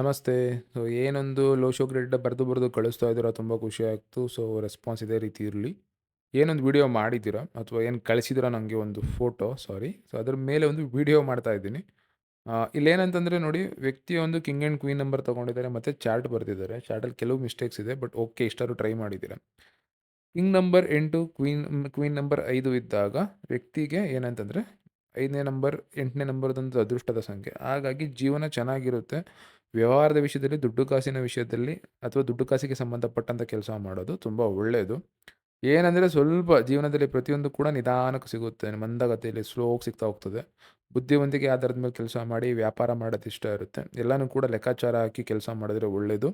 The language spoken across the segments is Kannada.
ನಮಸ್ತೆ. ಸೊ ಏನೊಂದು ಲೋ ಶೋ ಗ್ರೇಡ್ ಬರೆದು ಬರೆದು ಕಳಿಸ್ತಾ ಇದ್ದೀರಾ ತುಂಬ ಖುಷಿ ಆಯಿತು. ಸೊ ರೆಸ್ಪಾನ್ಸ್ ಇದೇ ರೀತಿ ಇರಲಿ. ಏನೊಂದು ವಿಡಿಯೋ ಮಾಡಿದ್ದೀರಾ ಅಥವಾ ಏನು ಕಳಿಸಿದ್ದೀರಾ ನನಗೆ ಒಂದು ಫೋಟೋ ಸಾರಿ. ಸೊ ಅದ್ರ ಮೇಲೆ ಒಂದು ವಿಡಿಯೋ ಮಾಡ್ತಾ ಇದ್ದೀನಿ. ಇಲ್ಲೇನಂತಂದರೆ ನೋಡಿ ವ್ಯಕ್ತಿಯೊಂದು ಕಿಂಗ್ ಆ್ಯಂಡ್ ಕ್ವೀನ್ ನಂಬರ್ ತೊಗೊಂಡಿದ್ದಾರೆ, ಮತ್ತು ಚಾರ್ಟ್ ಬರೆದಿದ್ದಾರೆ. ಚಾರ್ಟಲ್ಲಿ ಕೆಲವು ಮಿಸ್ಟೇಕ್ಸ್ ಇದೆ ಬಟ್ ಓಕೆ ಇಷ್ಟಾದ್ರು ಟ್ರೈ ಮಾಡಿದ್ದೀರಾ. ಕಿಂಗ್ ನಂಬರ್ ಎಂಟು ಕ್ವೀನ್ ಕ್ವೀನ್ ನಂಬರ್ ಐದು ಇದ್ದಾಗ ವ್ಯಕ್ತಿಗೆ ಏನಂತಂದರೆ, ಐದನೇ ನಂಬರ್ ಎಂಟನೇ ನಂಬರ್ದೊಂದು ಅದೃಷ್ಟದ ಸಂಖ್ಯೆ. ಹಾಗಾಗಿ ಜೀವನ ಚೆನ್ನಾಗಿರುತ್ತೆ. ವ್ಯವಹಾರದ ವಿಷಯದಲ್ಲಿ, ದುಡ್ಡು ಕಾಸಿನ ವಿಷಯದಲ್ಲಿ ಅಥವಾ ದುಡ್ಡು ಕಾಸಿಗೆ ಸಂಬಂಧಪಟ್ಟಂಥ ಕೆಲಸ ಮಾಡೋದು ತುಂಬ ಒಳ್ಳೆಯದು. ಏನಂದರೆ ಸ್ವಲ್ಪ ಜೀವನದಲ್ಲಿ ಪ್ರತಿಯೊಂದು ಕೂಡ ನಿಧಾನಕ್ಕೆ ಸಿಗುತ್ತೆ. ಮಂದಗತಿಯಲ್ಲಿ ಸ್ಲೋಗೆ ಸಿಗ್ತಾ ಹೋಗ್ತದೆ. ಬುದ್ಧಿವಂತಿಕೆ ಆಧಾರದ ಮೇಲೆ ಕೆಲಸ ಮಾಡಿ ವ್ಯಾಪಾರ ಮಾಡೋದು ಇಷ್ಟ ಇರುತ್ತೆ. ಎಲ್ಲನೂ ಕೂಡ ಲೆಕ್ಕಾಚಾರ ಹಾಕಿ ಕೆಲಸ ಮಾಡಿದ್ರೆ ಒಳ್ಳೆಯದು.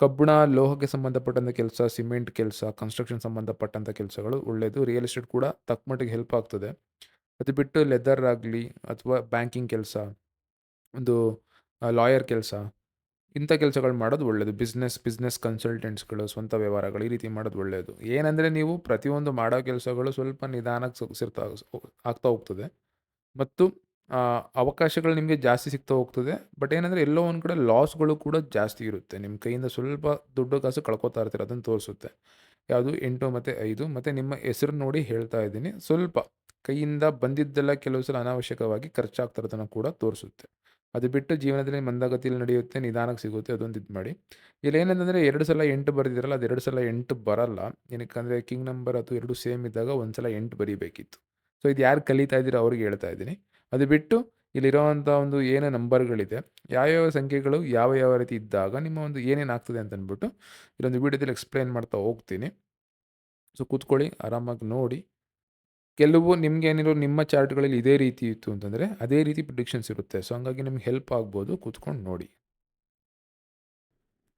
ಕಬ್ಬಿಣ, ಲೋಹಕ್ಕೆ ಸಂಬಂಧಪಟ್ಟಂಥ ಕೆಲಸ, ಸಿಮೆಂಟ್ ಕೆಲಸ, ಕನ್ಸ್ಟ್ರಕ್ಷನ್ ಸಂಬಂಧಪಟ್ಟಂಥ ಕೆಲಸಗಳು ಒಳ್ಳೆಯದು. ರಿಯಲ್ ಎಸ್ಟೇಟ್ ಕೂಡ ತಕ್ಕ ಮಟ್ಟಿಗೆ ಹೆಲ್ಪ್ ಆಗ್ತದೆ. ಅದು ಬಿಟ್ಟು ಲೆದರ್ ಆಗಲಿ ಅಥವಾ ಬ್ಯಾಂಕಿಂಗ್ ಕೆಲಸ, ಒಂದು ಲಾಯರ್ ಕೆಲಸ ಇಂಥ ಕೆಲಸಗಳು ಮಾಡೋದು ಒಳ್ಳೆಯದು. ಬಿಸ್ನೆಸ್ ಬಿಸ್ನೆಸ್ ಕನ್ಸಲ್ಟೆಂಟ್ಸ್ಗಳು, ಸ್ವಂತ ವ್ಯವಹಾರಗಳು ಈ ರೀತಿ ಮಾಡೋದು ಒಳ್ಳೆಯದು. ಏನಂದರೆ ನೀವು ಪ್ರತಿಯೊಂದು ಮಾಡೋ ಕೆಲಸಗಳು ಸ್ವಲ್ಪ ನಿಧಾನಕ್ಕೆ ಸಿಗ್ತಾ ಆಗ್ತಾ ಹೋಗ್ತದೆ ಮತ್ತು ಅವಕಾಶಗಳು ನಿಮಗೆ ಜಾಸ್ತಿ ಸಿಗ್ತಾ ಹೋಗ್ತದೆ. ಬಟ್ ಏನಂದರೆ ಎಲ್ಲೋ ಒಂದು ಕಡೆ ಲಾಸ್ಗಳು ಕೂಡ ಜಾಸ್ತಿ ಇರುತ್ತೆ. ನಿಮ್ಮ ಕೈಯಿಂದ ಸ್ವಲ್ಪ ದುಡ್ಡು ಕಾಸು ಕಳ್ಕೊತಾ ಇರ್ತೀರ ಅದನ್ನು ತೋರಿಸುತ್ತೆ. ಯಾವುದು ಎಂಟು ಮತ್ತು ಐದು ಮತ್ತು ನಿಮ್ಮ ಹೆಸರು ನೋಡಿ ಹೇಳ್ತಾ ಇದ್ದೀನಿ. ಸ್ವಲ್ಪ ಕೈಯಿಂದ ಬಂದಿದ್ದೆಲ್ಲ ಕೆಲವು ಸಲ ಅನಾವಶ್ಯಕವಾಗಿ ಖರ್ಚಾಗ್ತಾ ಇರೋದನ್ನು ಕೂಡ ತೋರಿಸುತ್ತೆ. ಅದು ಬಿಟ್ಟು ಜೀವನದಲ್ಲಿ ಮಂದಗತಿಯಲ್ಲಿ ನಡೆಯುತ್ತೆ, ನಿಧಾನಕ್ಕೆ ಸಿಗುತ್ತೆ ಅದೊಂದು ಇದು ಮಾಡಿ. ಇಲ್ಲೇನಂತಂದರೆ 2 ಸಲ ಎಂಟು ಬರೆದಿರಲ್ಲ ಅದು ಎರಡು ಸಲ ಎಂಟು ಬರಲ್ಲ. ಏನಕ್ಕಂದರೆ ಕಿಂಗ್ ನಂಬರ್ ಅದು ಎರಡು ಸೇಮ್ ಇದ್ದಾಗ ಒಂದು ಸಲ ಎಂಟು ಬರೀಬೇಕಿತ್ತು. ಸೊ ಇದು ಯಾರು ಕಲಿತಾ ಇದ್ದೀರೋ ಅವ್ರಿಗೆ ಹೇಳ್ತಾ ಇದ್ದೀನಿ. ಅದು ಬಿಟ್ಟು ಇಲ್ಲಿರೋವಂಥ ಒಂದು ಏನೇ ನಂಬರ್ಗಳಿದೆ, ಯಾವ್ಯಾವ ಸಂಖ್ಯೆಗಳು ಯಾವ ಯಾವ ರೀತಿ ಇದ್ದಾಗ ನಿಮ್ಮ ಒಂದು ಏನೇನು ಆಗ್ತದೆ ಅಂತ ಅಂದ್ಬಿಟ್ಟು ಇಲ್ಲೊಂದು ವೀಡಿಯೋದಲ್ಲಿ ಎಕ್ಸ್ಪ್ಲೈನ್ ಮಾಡ್ತಾ ಹೋಗ್ತೀನಿ. ಸೊ ಕೂತ್ಕೊಳ್ಳಿ, ಆರಾಮಾಗಿ ನೋಡಿ. ಕೆಲವು ನಿಮಗೇನಿರೋ ನಿಮ್ಮ ಚಾರ್ಟ್‌ಗಳಲ್ಲಿ ಇದೇ ರೀತಿ ಇತ್ತು ಅಂತಂದರೆ ಅದೇ ರೀತಿ ಪ್ರಿಡಿಕ್ಷನ್ಸ್ ಇರುತ್ತೆ. ಸೊ ಹಂಗಾಗಿ ನಿಮ್ಗೆ ಹೆಲ್ಪ್ ಆಗ್ಬೋದು ಕೂತ್ಕೊಂಡು ನೋಡಿ.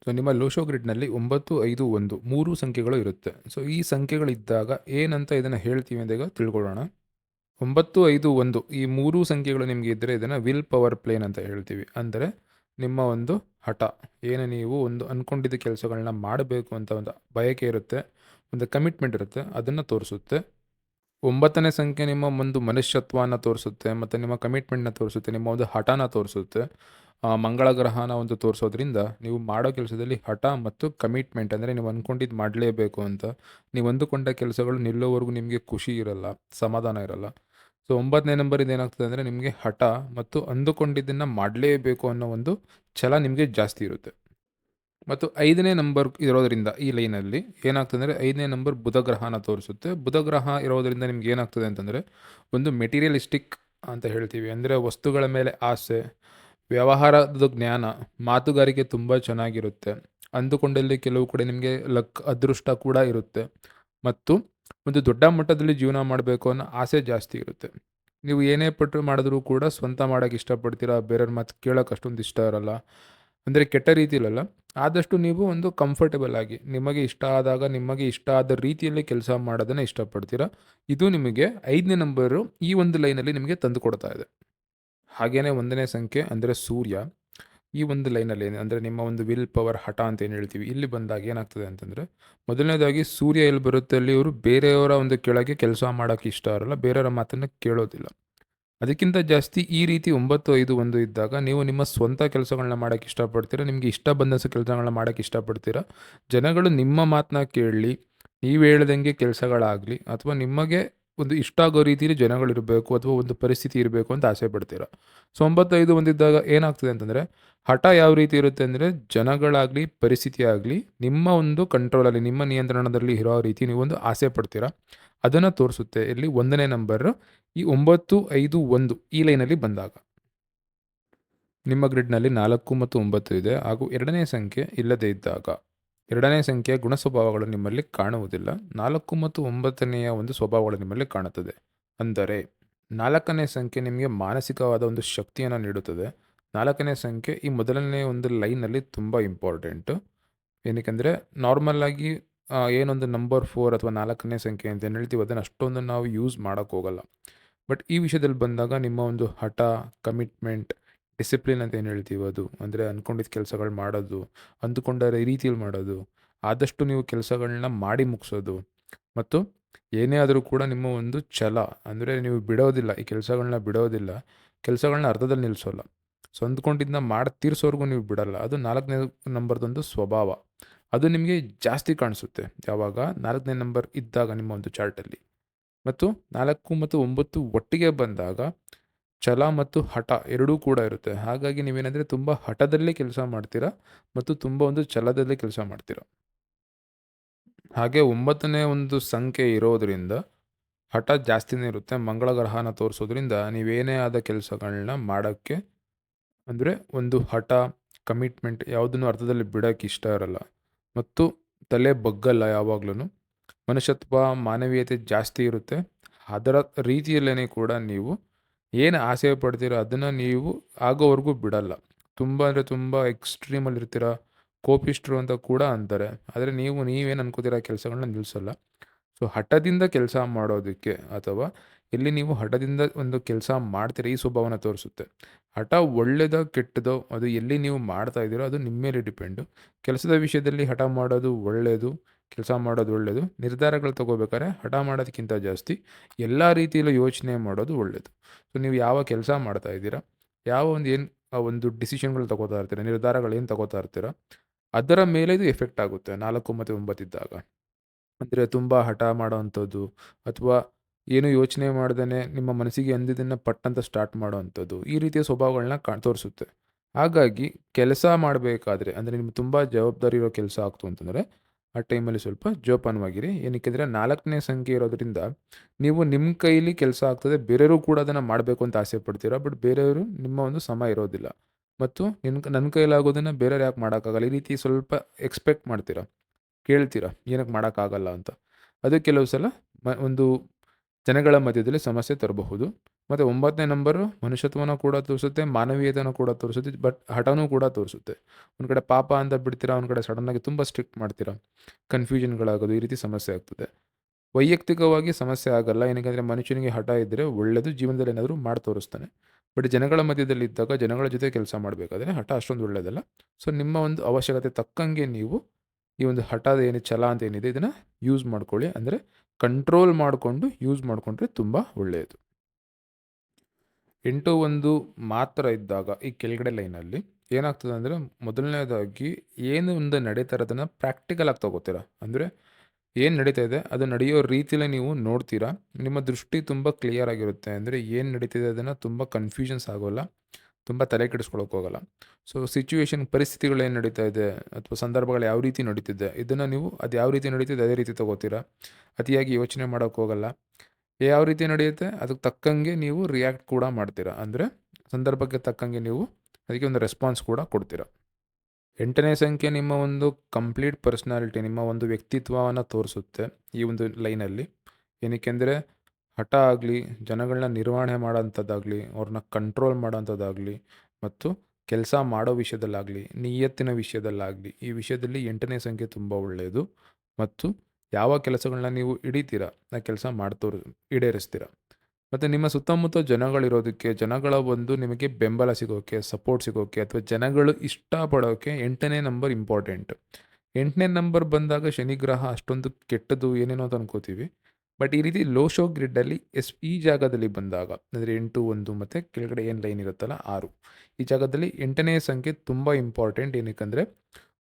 ಸೊ ನಿಮ್ಮ ಲೋಶೋ ಗ್ರಿಡ್‌ನಲ್ಲಿ 9, 5, 1 ಮೂರು ಸಂಖ್ಯೆಗಳು ಇರುತ್ತೆ. ಸೊ ಈ ಸಂಖ್ಯೆಗಳಿದ್ದಾಗ ಏನಂತ ಇದನ್ನು ಹೇಳ್ತೀವಿ ಅಂದಾಗ ತಿಳ್ಕೊಳ್ಳೋಣ. 9, 5, 1 ಈ ಮೂರು ಸಂಖ್ಯೆಗಳು ನಿಮಗೆ ಇದ್ದರೆ ಇದನ್ನು ವಿಲ್ ಪವರ್ ಪ್ಲೇನ್ ಅಂತ ಹೇಳ್ತೀವಿ. ಅಂದರೆ ನಿಮ್ಮ ಒಂದು ಹಠ. ಏನು ನೀವು ಒಂದು ಅಂದ್ಕೊಂಡಿದ್ದ ಕೆಲಸಗಳನ್ನ ಮಾಡಬೇಕು ಅಂತ ಒಂದು ಬಯಕೆ ಇರುತ್ತೆ, ಒಂದು ಕಮಿಟ್ಮೆಂಟ್ ಇರುತ್ತೆ ಅದನ್ನು ತೋರಿಸುತ್ತೆ. 9ನೇ ಸಂಖ್ಯೆ ನಿಮ್ಮ ಒಂದು ಮನುಷ್ಯತ್ವನ ತೋರಿಸುತ್ತೆ ಮತ್ತು ನಿಮ್ಮ ಕಮಿಟ್ಮೆಂಟ್‌ನ ತೋರಿಸುತ್ತೆ. ನಿಮ್ಮ ಒಂದು ಹಠನ ತೋರಿಸುತ್ತೆ. ಮಂಗಳ ಗ್ರಹನ ಒಂದು ತೋರಿಸೋದ್ರಿಂದ ನೀವು ಮಾಡೋ ಕೆಲಸದಲ್ಲಿ ಹಠ ಮತ್ತು ಕಮಿಟ್ಮೆಂಟ್ ಅಂದರೆ ನೀವು ಅಂದ್ಕೊಂಡಿದ್ದು ಮಾಡಲೇಬೇಕು ಅಂತ. ನೀವು ಅಂದುಕೊಂಡ ಕೆಲಸಗಳು ನಿಲ್ಲೋವರೆಗೂ ನಿಮಗೆ ಖುಷಿ ಇರಲ್ಲ, ಸಮಾಧಾನ ಇರಲ್ಲ. ಸೊ ಒಂಬತ್ತನೇ ನಂಬರಿಂದ ಏನಾಗ್ತದೆ ಅಂದರೆ ನಿಮಗೆ ಹಠ ಮತ್ತು ಅಂದುಕೊಂಡಿದ್ದನ್ನು ಮಾಡಲೇಬೇಕು ಅನ್ನೋ ಒಂದು ಛಲ ನಿಮಗೆ ಜಾಸ್ತಿ ಇರುತ್ತೆ. ಮತ್ತು ಐದನೇ ನಂಬರ್ ಇರೋದರಿಂದ ಈ ಲೈನಲ್ಲಿ ಏನಾಗ್ತದೆ ಅಂದರೆ ಐದನೇ ನಂಬರ್ ಬುಧ ಗ್ರಹನ ತೋರಿಸುತ್ತೆ. ಬುಧ ಗ್ರಹ ಇರೋದರಿಂದ ನಿಮ್ಗೆ ಏನಾಗ್ತದೆ ಅಂತಂದರೆ ಒಂದು ಮೆಟೀರಿಯಲಿಸ್ಟಿಕ್ ಅಂತ ಹೇಳ್ತೀವಿ. ಅಂದರೆ ವಸ್ತುಗಳ ಮೇಲೆ ಆಸೆ, ವ್ಯವಹಾರದ ಜ್ಞಾನ, ಮಾತುಗಾರಿಕೆ ತುಂಬ ಚೆನ್ನಾಗಿರುತ್ತೆ. ಅಂದುಕೊಂಡಲ್ಲಿ ಕೆಲವು ಕಡೆ ನಿಮಗೆ ಲಕ್ ಅದೃಷ್ಟ ಕೂಡ ಇರುತ್ತೆ ಮತ್ತು ಒಂದು ದೊಡ್ಡ ಮಟ್ಟದಲ್ಲಿ ಜೀವನ ಮಾಡಬೇಕು ಅನ್ನೋ ಆಸೆ ಜಾಸ್ತಿ ಇರುತ್ತೆ. ನೀವು ಏನೇ ಪಟ್ಟು ಮಾಡಿದ್ರೂ ಕೂಡ ಸ್ವಂತ ಮಾಡೋಕ್ಕೆ ಇಷ್ಟಪಡ್ತೀರಾ. ಬೇರೆಯವ್ರ ಮಾತು ಕೇಳೋಕ್ಕೆ ಅಷ್ಟೊಂದು ಇಷ್ಟ ಇರಲ್ಲ. ಅಂದರೆ ಕೆಟ್ಟ ರೀತಿಯಲ್ಲ ಆದಷ್ಟು ನೀವು ಒಂದು ಕಂಫರ್ಟಬಲ್ ಆಗಿ, ನಿಮಗೆ ಇಷ್ಟ ಆದಾಗ, ನಿಮಗೆ ಇಷ್ಟ ಆದ ರೀತಿಯಲ್ಲಿ ಕೆಲಸ ಮಾಡೋದನ್ನು ಇಷ್ಟಪಡ್ತೀರಾ. ಇದು ನಿಮಗೆ ಐದನೇ ನಂಬರು ಈ ಒಂದು ಲೈನಲ್ಲಿ ನಿಮಗೆ ತಂದುಕೊಡ್ತಾ ಇದೆ. ಹಾಗೆಯೇ ಒಂದನೇ ಸಂಖ್ಯೆ ಅಂದರೆ ಸೂರ್ಯ ಈ ಒಂದು ಲೈನಲ್ಲಿ ಅಂದರೆ ನಿಮ್ಮ ಒಂದು ವಿಲ್ ಪವರ್ ಹಠ ಅಂತ ಏನು ಹೇಳ್ತೀವಿ. ಇಲ್ಲಿ ಬಂದಾಗ ಏನಾಗ್ತದೆ ಅಂತಂದರೆ, ಮೊದಲನೇದಾಗಿ ಸೂರ್ಯ ಎಲ್ಲಿ ಬರುತ್ತೆ ಅಲ್ಲಿ ಇವರು ಬೇರೆಯವರ ಒಂದು ಕೆಳಗೆ ಕೆಲಸ ಮಾಡೋಕ್ಕೆ ಇಷ್ಟ ಇರಲ್ಲ. ಬೇರೆಯವರ ಮಾತನ್ನು ಕೇಳೋದಿಲ್ಲ. ಅದಕ್ಕಿಂತ ಜಾಸ್ತಿ ಈ ರೀತಿ 9, 5, 1 ಇದ್ದಾಗ ನೀವು ನಿಮ್ಮ ಸ್ವಂತ ಕೆಲಸಗಳನ್ನ ಮಾಡೋಕ್ಕೆ ಇಷ್ಟಪಡ್ತೀರಾ. ನಿಮಗೆ ಇಷ್ಟ ಬಂದಷ್ಟು ಕೆಲಸಗಳನ್ನ ಮಾಡೋಕ್ಕೆ ಇಷ್ಟಪಡ್ತೀರಾ. ಜನಗಳು ನಿಮ್ಮ ಮಾತನ್ನ ಕೇಳಲಿ, ನೀವು ಹೇಳ್ದಂಗೆ ಕೆಲಸಗಳಾಗಲಿ ಅಥವಾ ನಿಮಗೆ ಒಂದು ಇಷ್ಟ ಆಗೋ ರೀತಿಯಲ್ಲಿ ಜನಗಳಿರಬೇಕು ಅಥವಾ ಒಂದು ಪರಿಸ್ಥಿತಿ ಇರಬೇಕು ಅಂತ ಆಸೆ ಪಡ್ತೀರಾ. ಸೊ 9, 5, 1 ಇದ್ದಾಗ ಏನಾಗ್ತದೆ ಅಂತಂದರೆ ಹಠ ಯಾವ ರೀತಿ ಇರುತ್ತೆ ಅಂದರೆ ಜನಗಳಾಗಲಿ, ಪರಿಸ್ಥಿತಿ ಆಗಲಿ ನಿಮ್ಮ ಒಂದು ಕಂಟ್ರೋಲಲ್ಲಿ ನಿಮ್ಮ ನಿಯಂತ್ರಣದಲ್ಲಿ ಇರೋ ರೀತಿ ನೀವೊಂದು ಆಸೆ ಪಡ್ತೀರಾ. ಅದನ್ನು ತೋರಿಸುತ್ತೆ ಇಲ್ಲಿ ಒಂದನೇ ನಂಬರು ಈ 9, 5, 1 ಈ ಲೈನಲ್ಲಿ ಬಂದಾಗ. ನಿಮ್ಮ ಗ್ರಿಡ್‌ನಲ್ಲಿ ನಾಲ್ಕು ಮತ್ತು ಒಂಬತ್ತು ಇದೆ ಹಾಗೂ ಎರಡನೇ ಸಂಖ್ಯೆ ಇಲ್ಲದೇ ಇದ್ದಾಗ. ಎರಡನೇ ಸಂಖ್ಯೆಯ ಗುಣ ಸ್ವಭಾವಗಳು ನಿಮ್ಮಲ್ಲಿ ಕಾಣುವುದಿಲ್ಲ. ನಾಲ್ಕು ಮತ್ತು ಒಂಬತ್ತನೆಯ ಒಂದು ಸ್ವಭಾವಗಳು ನಿಮ್ಮಲ್ಲಿ ಕಾಣುತ್ತದೆ. ಅಂದರೆ ನಾಲ್ಕನೇ ಸಂಖ್ಯೆ ನಿಮಗೆ ಮಾನಸಿಕವಾದ ಒಂದು ಶಕ್ತಿಯನ್ನು ನೀಡುತ್ತದೆ. ನಾಲ್ಕನೇ ಸಂಖ್ಯೆ ಈ ಮೊದಲನೇ ಒಂದು ಲೈನಲ್ಲಿ ತುಂಬ ಇಂಪಾರ್ಟೆಂಟು. ಏನಕ್ಕೆಂದರೆ ನಾರ್ಮಲ್ ಆಗಿ ಆ, ಏನೊಂದು ನಂಬರ್ ಫೋರ್ ಅಥವಾ ನಾಲ್ಕನೇ ಸಂಖ್ಯೆ ಅಂತ ಏನು ಹೇಳ್ತೀವಿ ಅದನ್ನು ಅಷ್ಟೊಂದು ನಾವು ಯೂಸ್ ಮಾಡೋಕ್ಕೋಗಲ್ಲ ಬಟ್ ಈ ವಿಷಯದಲ್ಲಿ ಬಂದಾಗ ನಿಮ್ಮ ಒಂದು ಹಠ, ಕಮಿಟ್ಮೆಂಟ್, ಡಿಸಿಪ್ಲಿನ್ ಅಂತ ಏನು ಹೇಳ್ತೀವಿ ಅದು ಅಂದರೆ ಅಂದ್ಕೊಂಡಿದ್ದ ಕೆಲಸಗಳು ಮಾಡೋದು, ಅಂದುಕೊಂಡ ರೀತಿಯಲ್ಲಿ ಮಾಡೋದು, ಆದಷ್ಟು ನೀವು ಕೆಲಸಗಳನ್ನ ಮಾಡಿ ಮುಗಿಸೋದು ಮತ್ತು ಏನೇ ಆದರೂ ಕೂಡ ನಿಮ್ಮ ಒಂದು ಛಲ ಅಂದರೆ ನೀವು ಬಿಡೋದಿಲ್ಲ ಈ ಕೆಲಸಗಳನ್ನ ಬಿಡೋದಿಲ್ಲ. ಕೆಲಸಗಳನ್ನ ಅರ್ಧದಲ್ಲಿ ನಿಲ್ಲಿಸೋಲ್ಲ. ಸೊ ಅಂದ್ಕೊಂಡಿದ್ದನ್ನ ಮಾಡಿ ತೀರಿಸೋರ್ಗು ನೀವು ಬಿಡಲ್ಲ ಅದು ನಾಲ್ಕನೇ ನಂಬರ್ದೊಂದು ಸ್ವಭಾವ ಅದು ನಿಮಗೆ ಜಾಸ್ತಿ ಕಾಣಿಸುತ್ತೆ. ಯಾವಾಗ? ನಾಲ್ಕನೇ ನಂಬರ್ ಇದ್ದಾಗ ನಿಮ್ಮ ಒಂದು ಚಾರ್ಟಲ್ಲಿ. ಮತ್ತು ನಾಲ್ಕು ಮತ್ತು ಒಂಬತ್ತು ಒಟ್ಟಿಗೆ ಬಂದಾಗ ಛಲ ಮತ್ತು ಹಠ ಎರಡೂ ಕೂಡ ಇರುತ್ತೆ. ಹಾಗಾಗಿ ನೀವೇನಂದರೆ ತುಂಬ ಹಠದಲ್ಲೇ ಕೆಲಸ ಮಾಡ್ತೀರಾ ಮತ್ತು ತುಂಬ ಒಂದು ಛಲದಲ್ಲೇ ಕೆಲಸ ಮಾಡ್ತೀರಾ. ಹಾಗೆ ಒಂಬತ್ತನೇ ಒಂದು ಸಂಖ್ಯೆ ಇರೋದರಿಂದ ಹಠ ಜಾಸ್ತಿನೇ ಇರುತ್ತೆ. ಮಂಗಳ ಗ್ರಹನ ತೋರಿಸೋದ್ರಿಂದ ನೀವೇನೇ ಆದ ಕೆಲಸಗಳನ್ನ ಮಾಡೋಕ್ಕೆ ಅಂದರೆ ಒಂದು ಹಠ ಕಮಿಟ್ಮೆಂಟ್ ಯಾವುದನ್ನು ಅರ್ಥದಲ್ಲಿ ಬಿಡೋಕ್ಕೆ ಇಷ್ಟ ಇರಲ್ಲ. ಮತ್ತು ತಲೆ ಬಗ್ಗಲ್ಲ ಯಾವಾಗ್ಲೂ ಮನುಷ್ಯತ್ವ, ಮಾನವೀಯತೆ ಜಾಸ್ತಿ ಇರುತ್ತೆ. ಅದರ ರೀತಿಯಲ್ಲೇ ಕೂಡ ನೀವು ಏನು ಆಸೆ ಪಡ್ತೀರೋ ಅದನ್ನು ನೀವು ಆಗೋವರೆಗೂ ಬಿಡಲ್ಲ. ತುಂಬ ಅಂದರೆ ತುಂಬ ಎಕ್ಸ್ಟ್ರೀಮಲ್ಲಿ ಇರ್ತೀರ, ಕೋಪಿಷ್ಟ್ರು ಅಂತ ಕೂಡ ಅಂತಾರೆ. ಆದರೆ ನೀವು ನೀವೇನು ಅನ್ಕೋತೀರ ಕೆಲಸಗಳನ್ನ ನಿಲ್ಲಿಸಲ್ಲ ಸೊ ಹಠದಿಂದ ಕೆಲಸ ಮಾಡೋದಕ್ಕೆ ಅಥವಾ ಎಲ್ಲಿ ನೀವು ಹಠದಿಂದ ಒಂದು ಕೆಲಸ ಮಾಡ್ತೀರಿ, ಈ ಸ್ವಭಾವನ ತೋರಿಸುತ್ತೆ. ಹಠ ಒಳ್ಳೆಯದೋ ಕೆಟ್ಟದೋ, ಅದು ಎಲ್ಲಿ ನೀವು ಮಾಡ್ತಾ ಇದ್ದೀರೋ, ಅದು ನಿಮ್ಮ ಮೇಲೆ ಡಿಪೆಂಡು. ಕೆಲಸದ ವಿಷಯದಲ್ಲಿ ಹಠ ಮಾಡೋದು ಒಳ್ಳೆಯದು ಕೆಲಸ ಮಾಡೋದು ಒಳ್ಳೆಯದು ನಿರ್ಧಾರಗಳು ತಗೋಬೇಕಾದ್ರೆ ಹಠ ಮಾಡೋದಕ್ಕಿಂತ ಜಾಸ್ತಿ ಎಲ್ಲ ರೀತಿಯಲ್ಲೂ ಯೋಚನೆ ಮಾಡೋದು ಒಳ್ಳೆಯದು ಸೊ ನೀವು ಯಾವ ಕೆಲಸ ಮಾಡ್ತಾ ಇದ್ದೀರಾ, ಯಾವ ಒಂದು ಏನು ಒಂದು ಡಿಸಿಷನ್ಗಳು ತಗೋತಾ ಇರ್ತೀರ, ನಿರ್ಧಾರಗಳು ಏನು ತಗೋತಾ ಇರ್ತೀರ, ಅದರ ಮೇಲೆ ಇದು ಎಫೆಕ್ಟ್ ಆಗುತ್ತೆ ನಾಲ್ಕು ಮತ್ತು ಒಂಬತ್ತಿದ್ದಾಗ. ಅಂದರೆ ತುಂಬ ಹಠ ಮಾಡೋವಂಥದ್ದು ಅಥವಾ ಏನು ಯೋಚನೆ ಮಾಡ್ದೇ ನಿಮ್ಮ ಮನಸ್ಸಿಗೆ ಅಂದಿದ್ದನ್ನು ಪಟ್ಟಂತ ಸ್ಟಾರ್ಟ್ ಮಾಡುವಂಥದ್ದು ಈ ರೀತಿಯ ಸ್ವಭಾವಗಳನ್ನ ಕಾ, ತೋರಿಸುತ್ತೆ. ಹಾಗಾಗಿ ಕೆಲಸ ಮಾಡಬೇಕಾದ್ರೆ, ಅಂದರೆ ನಿಮ್ಗೆ ತುಂಬ ಜವಾಬ್ದಾರಿ ಇರೋ ಕೆಲಸ ಆಗ್ತು ಅಂತಂದರೆ, ಆ ಟೈಮಲ್ಲಿ ಸ್ವಲ್ಪ ಜೋಪಾನವಾಗಿರಿ. ಏನಕ್ಕೆಂದರೆ ನಾಲ್ಕನೇ ಸಂಖ್ಯೆ ಇರೋದರಿಂದ ನೀವು ನಿಮ್ಮ ಕೈಲಿ ಕೆಲಸ ಆಗ್ತದೆ, ಬೇರೆಯವರು ಕೂಡ ಅದನ್ನು ಮಾಡಬೇಕು ಅಂತ ಆಸೆ ಪಡ್ತೀರಾ? ಬಟ್ ಬೇರೆಯವರು ನಿಮ್ಮ ಒಂದು ಸಮ ಇರೋದಿಲ್ಲ. ಮತ್ತು ನಿನ್ ನನ್ನ ಕೈಲಾಗೋದನ್ನು ಬೇರೆಯವ್ರು ಯಾಕೆ ಮಾಡೋಕ್ಕಾಗಲ್ಲ? ಈ ರೀತಿ ಸ್ವಲ್ಪ ಎಕ್ಸ್ಪೆಕ್ಟ್ ಮಾಡ್ತೀರಾ? ಕೇಳ್ತೀರಾ? ಏನಕ್ಕೆ ಮಾಡೋಕ್ಕಾಗಲ್ಲ ಅಂತ? ಅದು ಕೆಲವು ಸಲ ಒಂದು ಜನಗಳ ಮಧ್ಯದಲ್ಲಿ ಸಮಸ್ಯೆ ತರಬಹುದು. ಮತ್ತು ಒಂಬತ್ತನೇ ನಂಬರು ಮನುಷ್ಯತ್ವನ ಕೂಡ ತೋರಿಸುತ್ತೆ ಮಾನವೀಯತೆಯನ್ನು ಕೂಡ ತೋರಿಸುತ್ತೆ ಬಟ್ ಹಠನೂ ಕೂಡ ತೋರಿಸುತ್ತೆ. ಒಂದು ಕಡೆ ಪಾಪ ಅಂತ ಬಿಡ್ತೀರಾ, ಒಂದು ಕಡೆ ಸಡನ್ನಾಗಿ ತುಂಬ ಸ್ಟ್ರಿಕ್ಟ್ ಮಾಡ್ತೀರಾ? ಕನ್ಫ್ಯೂಷನ್ಗಳಾಗೋದು ಈ ರೀತಿ ಸಮಸ್ಯೆ ಆಗ್ತದೆ. ವೈಯಕ್ತಿಕವಾಗಿ ಸಮಸ್ಯೆ ಆಗಲ್ಲ ಏನಕ್ಕೆ ಮನುಷ್ಯನಿಗೆ ಹಠ ಇದ್ದರೆ ಒಳ್ಳೆಯದು ಜೀವನದಲ್ಲಿ ಏನಾದರೂ ಮಾಡಿ ತೋರಿಸ್ತಾನೆ. ಬಟ್ ಜನಗಳ ಮಧ್ಯದಲ್ಲಿ ಇದ್ದಾಗ ಜನಗಳ ಜೊತೆ ಕೆಲಸ ಮಾಡಬೇಕಾದ್ರೆ ಹಠ ಅಷ್ಟೊಂದು ಒಳ್ಳೆಯದಲ್ಲ ಸೊ ನಿಮ್ಮ ಒಂದು ಅವಶ್ಯಕತೆ ತಕ್ಕಂಗೆ ನೀವು ಈ ಒಂದು ಹಠದ ಏನು ಛಲ ಅಂತ ಏನಿದೆ, ಇದನ್ನು ಯೂಸ್ ಮಾಡ್ಕೊಳ್ಳಿ. ಅಂದರೆ ಕಂಟ್ರೋಲ್ ಮಾಡಿಕೊಂಡು ಯೂಸ್ ಮಾಡಿಕೊಂಡ್ರೆ ತುಂಬ ಒಳ್ಳೆಯದು ಎಂಟು ಒಂದು ಮಾತ್ರ ಇದ್ದಾಗ ಈ ಕೆಳಗಡೆ ಲೈನಲ್ಲಿ ಏನಾಗ್ತದೆ ಅಂದರೆ ಮೊದಲನೇದಾಗಿ ಏನು ಒಂದು ನಡೀತಾ ಇರೋದನ್ನು ಪ್ರಾಕ್ಟಿಕಲ್ ಆಗಿ ತಗೋತೀರಾ? ಅಂದರೆ ಏನು ನಡೀತಾ ಇದೆ? ಅದು ನಡೆಯೋ ರೀತಿಯಲ್ಲೇ ನೀವು ನೋಡ್ತೀರಾ? ನಿಮ್ಮ ದೃಷ್ಟಿ ತುಂಬ ಕ್ಲಿಯರ್ ಆಗಿರುತ್ತೆ. ಅಂದರೆ ಏನು ನಡೀತಿದೆ ಅದನ್ನು ತುಂಬ ಕನ್ಫ್ಯೂಷನ್ಸ್ ಆಗೋಲ್ಲ. ತುಂಬ ತಲೆ ಕೆಡಿಸ್ಕೊಳಕ್ಕೆ ಹೋಗಲ್ಲ. ಸೊ ಸಿಚುವೇಶನ್ ಪರಿಸ್ಥಿತಿಗಳು ಏನು ನಡೀತಾ ಇದೆ ಅಥವಾ ಸಂದರ್ಭಗಳು ಯಾವ ರೀತಿ ನಡೀತಿದೆ, ಇದನ್ನು ನೀವು ಅದು ಯಾವ ರೀತಿ ನಡೀತಿದೆ ಅದೇ ರೀತಿ ತಗೋತೀರಾ? ಅತಿಯಾಗಿ ಯೋಚನೆ ಮಾಡೋಕ್ಕೆ ಹೋಗಲ್ಲ. ಯಾವ ರೀತಿ ನಡೆಯುತ್ತೆ ಅದಕ್ಕೆ ತಕ್ಕಂಗೆ ನೀವು ರಿಯಾಕ್ಟ್ ಕೂಡ ಮಾಡ್ತೀರಾ. ಅಂದರೆ ಸಂದರ್ಭಕ್ಕೆ ತಕ್ಕಂಗೆ ನೀವು ಅದಕ್ಕೆ ಒಂದು ರೆಸ್ಪಾನ್ಸ್ ಕೂಡ ಕೊಡ್ತೀರಾ. ಎಂಟನೇ ಸಂಖ್ಯೆ ನಿಮ್ಮ ಒಂದು ಕಂಪ್ಲೀಟ್ ಪರ್ಸ್ನಾಲಿಟಿ ನಿಮ್ಮ ಒಂದು ವ್ಯಕ್ತಿತ್ವವನ್ನು ತೋರಿಸುತ್ತೆ ಈ ಒಂದು ಲೈನಲ್ಲಿ ಏನಕ್ಕೆಂದರೆ ಹಠ ಆಗಲಿ ಜನಗಳನ್ನ ನಿರ್ವಹಣೆ ಮಾಡೋಂಥದ್ದಾಗಲಿ, ಅವ್ರನ್ನ ಕಂಟ್ರೋಲ್ ಮಾಡೋಂಥದ್ದಾಗಲಿ ಮತ್ತು ಕೆಲಸ ಮಾಡೋ ವಿಷಯದಲ್ಲಾಗಲಿ, ನಿಯತ್ತಿನ ವಿಷಯದಲ್ಲಾಗಲಿ, ಈ ವಿಷಯದಲ್ಲಿ ಎಂಟನೇ ಸಂಖ್ಯೆ ತುಂಬ ಒಳ್ಳೆಯದು ಮತ್ತು ಯಾವ ಕೆಲಸಗಳನ್ನ ನೀವು ಹಿಡಿತೀರಾ, ಆ ಕೆಲಸ ಮಾಡ್ತೋರು, ಈಡೇರಿಸ್ತೀರ. ಮತ್ತು ನಿಮ್ಮ ಸುತ್ತಮುತ್ತ ಜನಗಳಿರೋದಕ್ಕೆ, ಜನಗಳ ಒಂದು ನಿಮಗೆ ಬೆಂಬಲ ಸಿಗೋಕ್ಕೆ ಸಪೋರ್ಟ್ ಸಿಗೋಕ್ಕೆ ಅಥವಾ ಜನಗಳು ಇಷ್ಟಪಡೋಕ್ಕೆ ಎಂಟನೇ ನಂಬರ್ ಇಂಪಾರ್ಟೆಂಟ್ ಎಂಟನೇ ನಂಬರ್ ಬಂದಾಗ ಶನಿಗ್ರಹ ಅಷ್ಟೊಂದು ಕೆಟ್ಟದ್ದು ಏನೇನೋ ಅಂತ ಅನ್ಕೋತೀವಿ ಬಟ್ ಈ ರೀತಿ ಲೋ ಶೋ ಗ್ರಿಡ್ಡಲ್ಲಿ ಎಸ್ ಈ ಜಾಗದಲ್ಲಿ ಬಂದಾಗ, ಅಂದರೆ ಎಂಟು, ಒಂದು ಮತ್ತು ಕೆಳಗಡೆ ಏನು ಲೈನ್ ಇರುತ್ತಲ್ಲ ಆರು, ಈ ಜಾಗದಲ್ಲಿ ಎಂಟನೇ ಸಂಖ್ಯೆ ತುಂಬ ಇಂಪಾರ್ಟೆಂಟ್ ಏನಕ್ಕಂದರೆ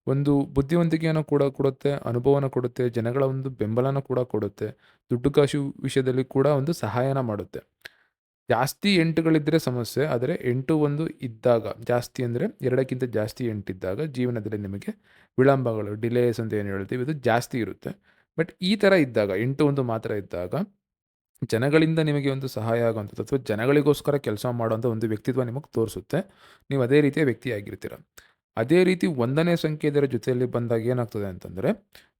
ಒಂದು ಬುದ್ಧಿವಂತಿಕೆಯನ್ನು ಕೂಡ ಕೊಡುತ್ತೆ ಅನುಭವನ ಕೊಡುತ್ತೆ, ಜನಗಳ ಒಂದು ಬೆಂಬಲನ ಕೂಡ ಕೊಡುತ್ತೆ, ದುಡ್ಡು ಕಾಸು ವಿಷಯದಲ್ಲಿ ಕೂಡ ಒಂದು ಸಹಾಯನ ಮಾಡುತ್ತೆ. ಜಾಸ್ತಿ ಎಂಟುಗಳಿದ್ದರೆ ಸಮಸ್ಯೆ, ಆದರೆ ಎಂಟು, ಒಂದು ಇದ್ದಾಗ, ಜಾಸ್ತಿ ಅಂದರೆ ಎರಡಕ್ಕಿಂತ ಜಾಸ್ತಿ ಎಂಟಿದ್ದಾಗ ಜೀವನದಲ್ಲಿ ನಿಮಗೆ ವಿಳಂಬಗಳು ಡಿಲೇಸ್ ಅಂತ ಏನು ಹೇಳ್ತೀವಿ, ಇದು ಜಾಸ್ತಿ ಇರುತ್ತೆ. ಬಟ್ ಈ ಥರ ಇದ್ದಾಗ, ಎಂಟು ಒಂದು ಮಾತ್ರ ಇದ್ದಾಗ, ಜನಗಳಿಂದ ನಿಮಗೆ ಒಂದು ಸಹಾಯ ಆಗುವಂಥದ್ದು ಅಥವಾ ಜನಗಳಿಗೋಸ್ಕರ ಕೆಲಸ ಮಾಡುವಂಥ ಒಂದು ವ್ಯಕ್ತಿತ್ವ ನಿಮಗೆ ತೋರಿಸುತ್ತೆ. ನೀವು ಅದೇ ರೀತಿಯ ವ್ಯಕ್ತಿಯಾಗಿರ್ತೀರ ಅದೇ ರೀತಿ ಒಂದನೇ ಸಂಖ್ಯೆ ಇದರ ಜೊತೆಯಲ್ಲಿ ಬಂದಾಗ ಏನಾಗ್ತದೆ ಅಂತಂದರೆ,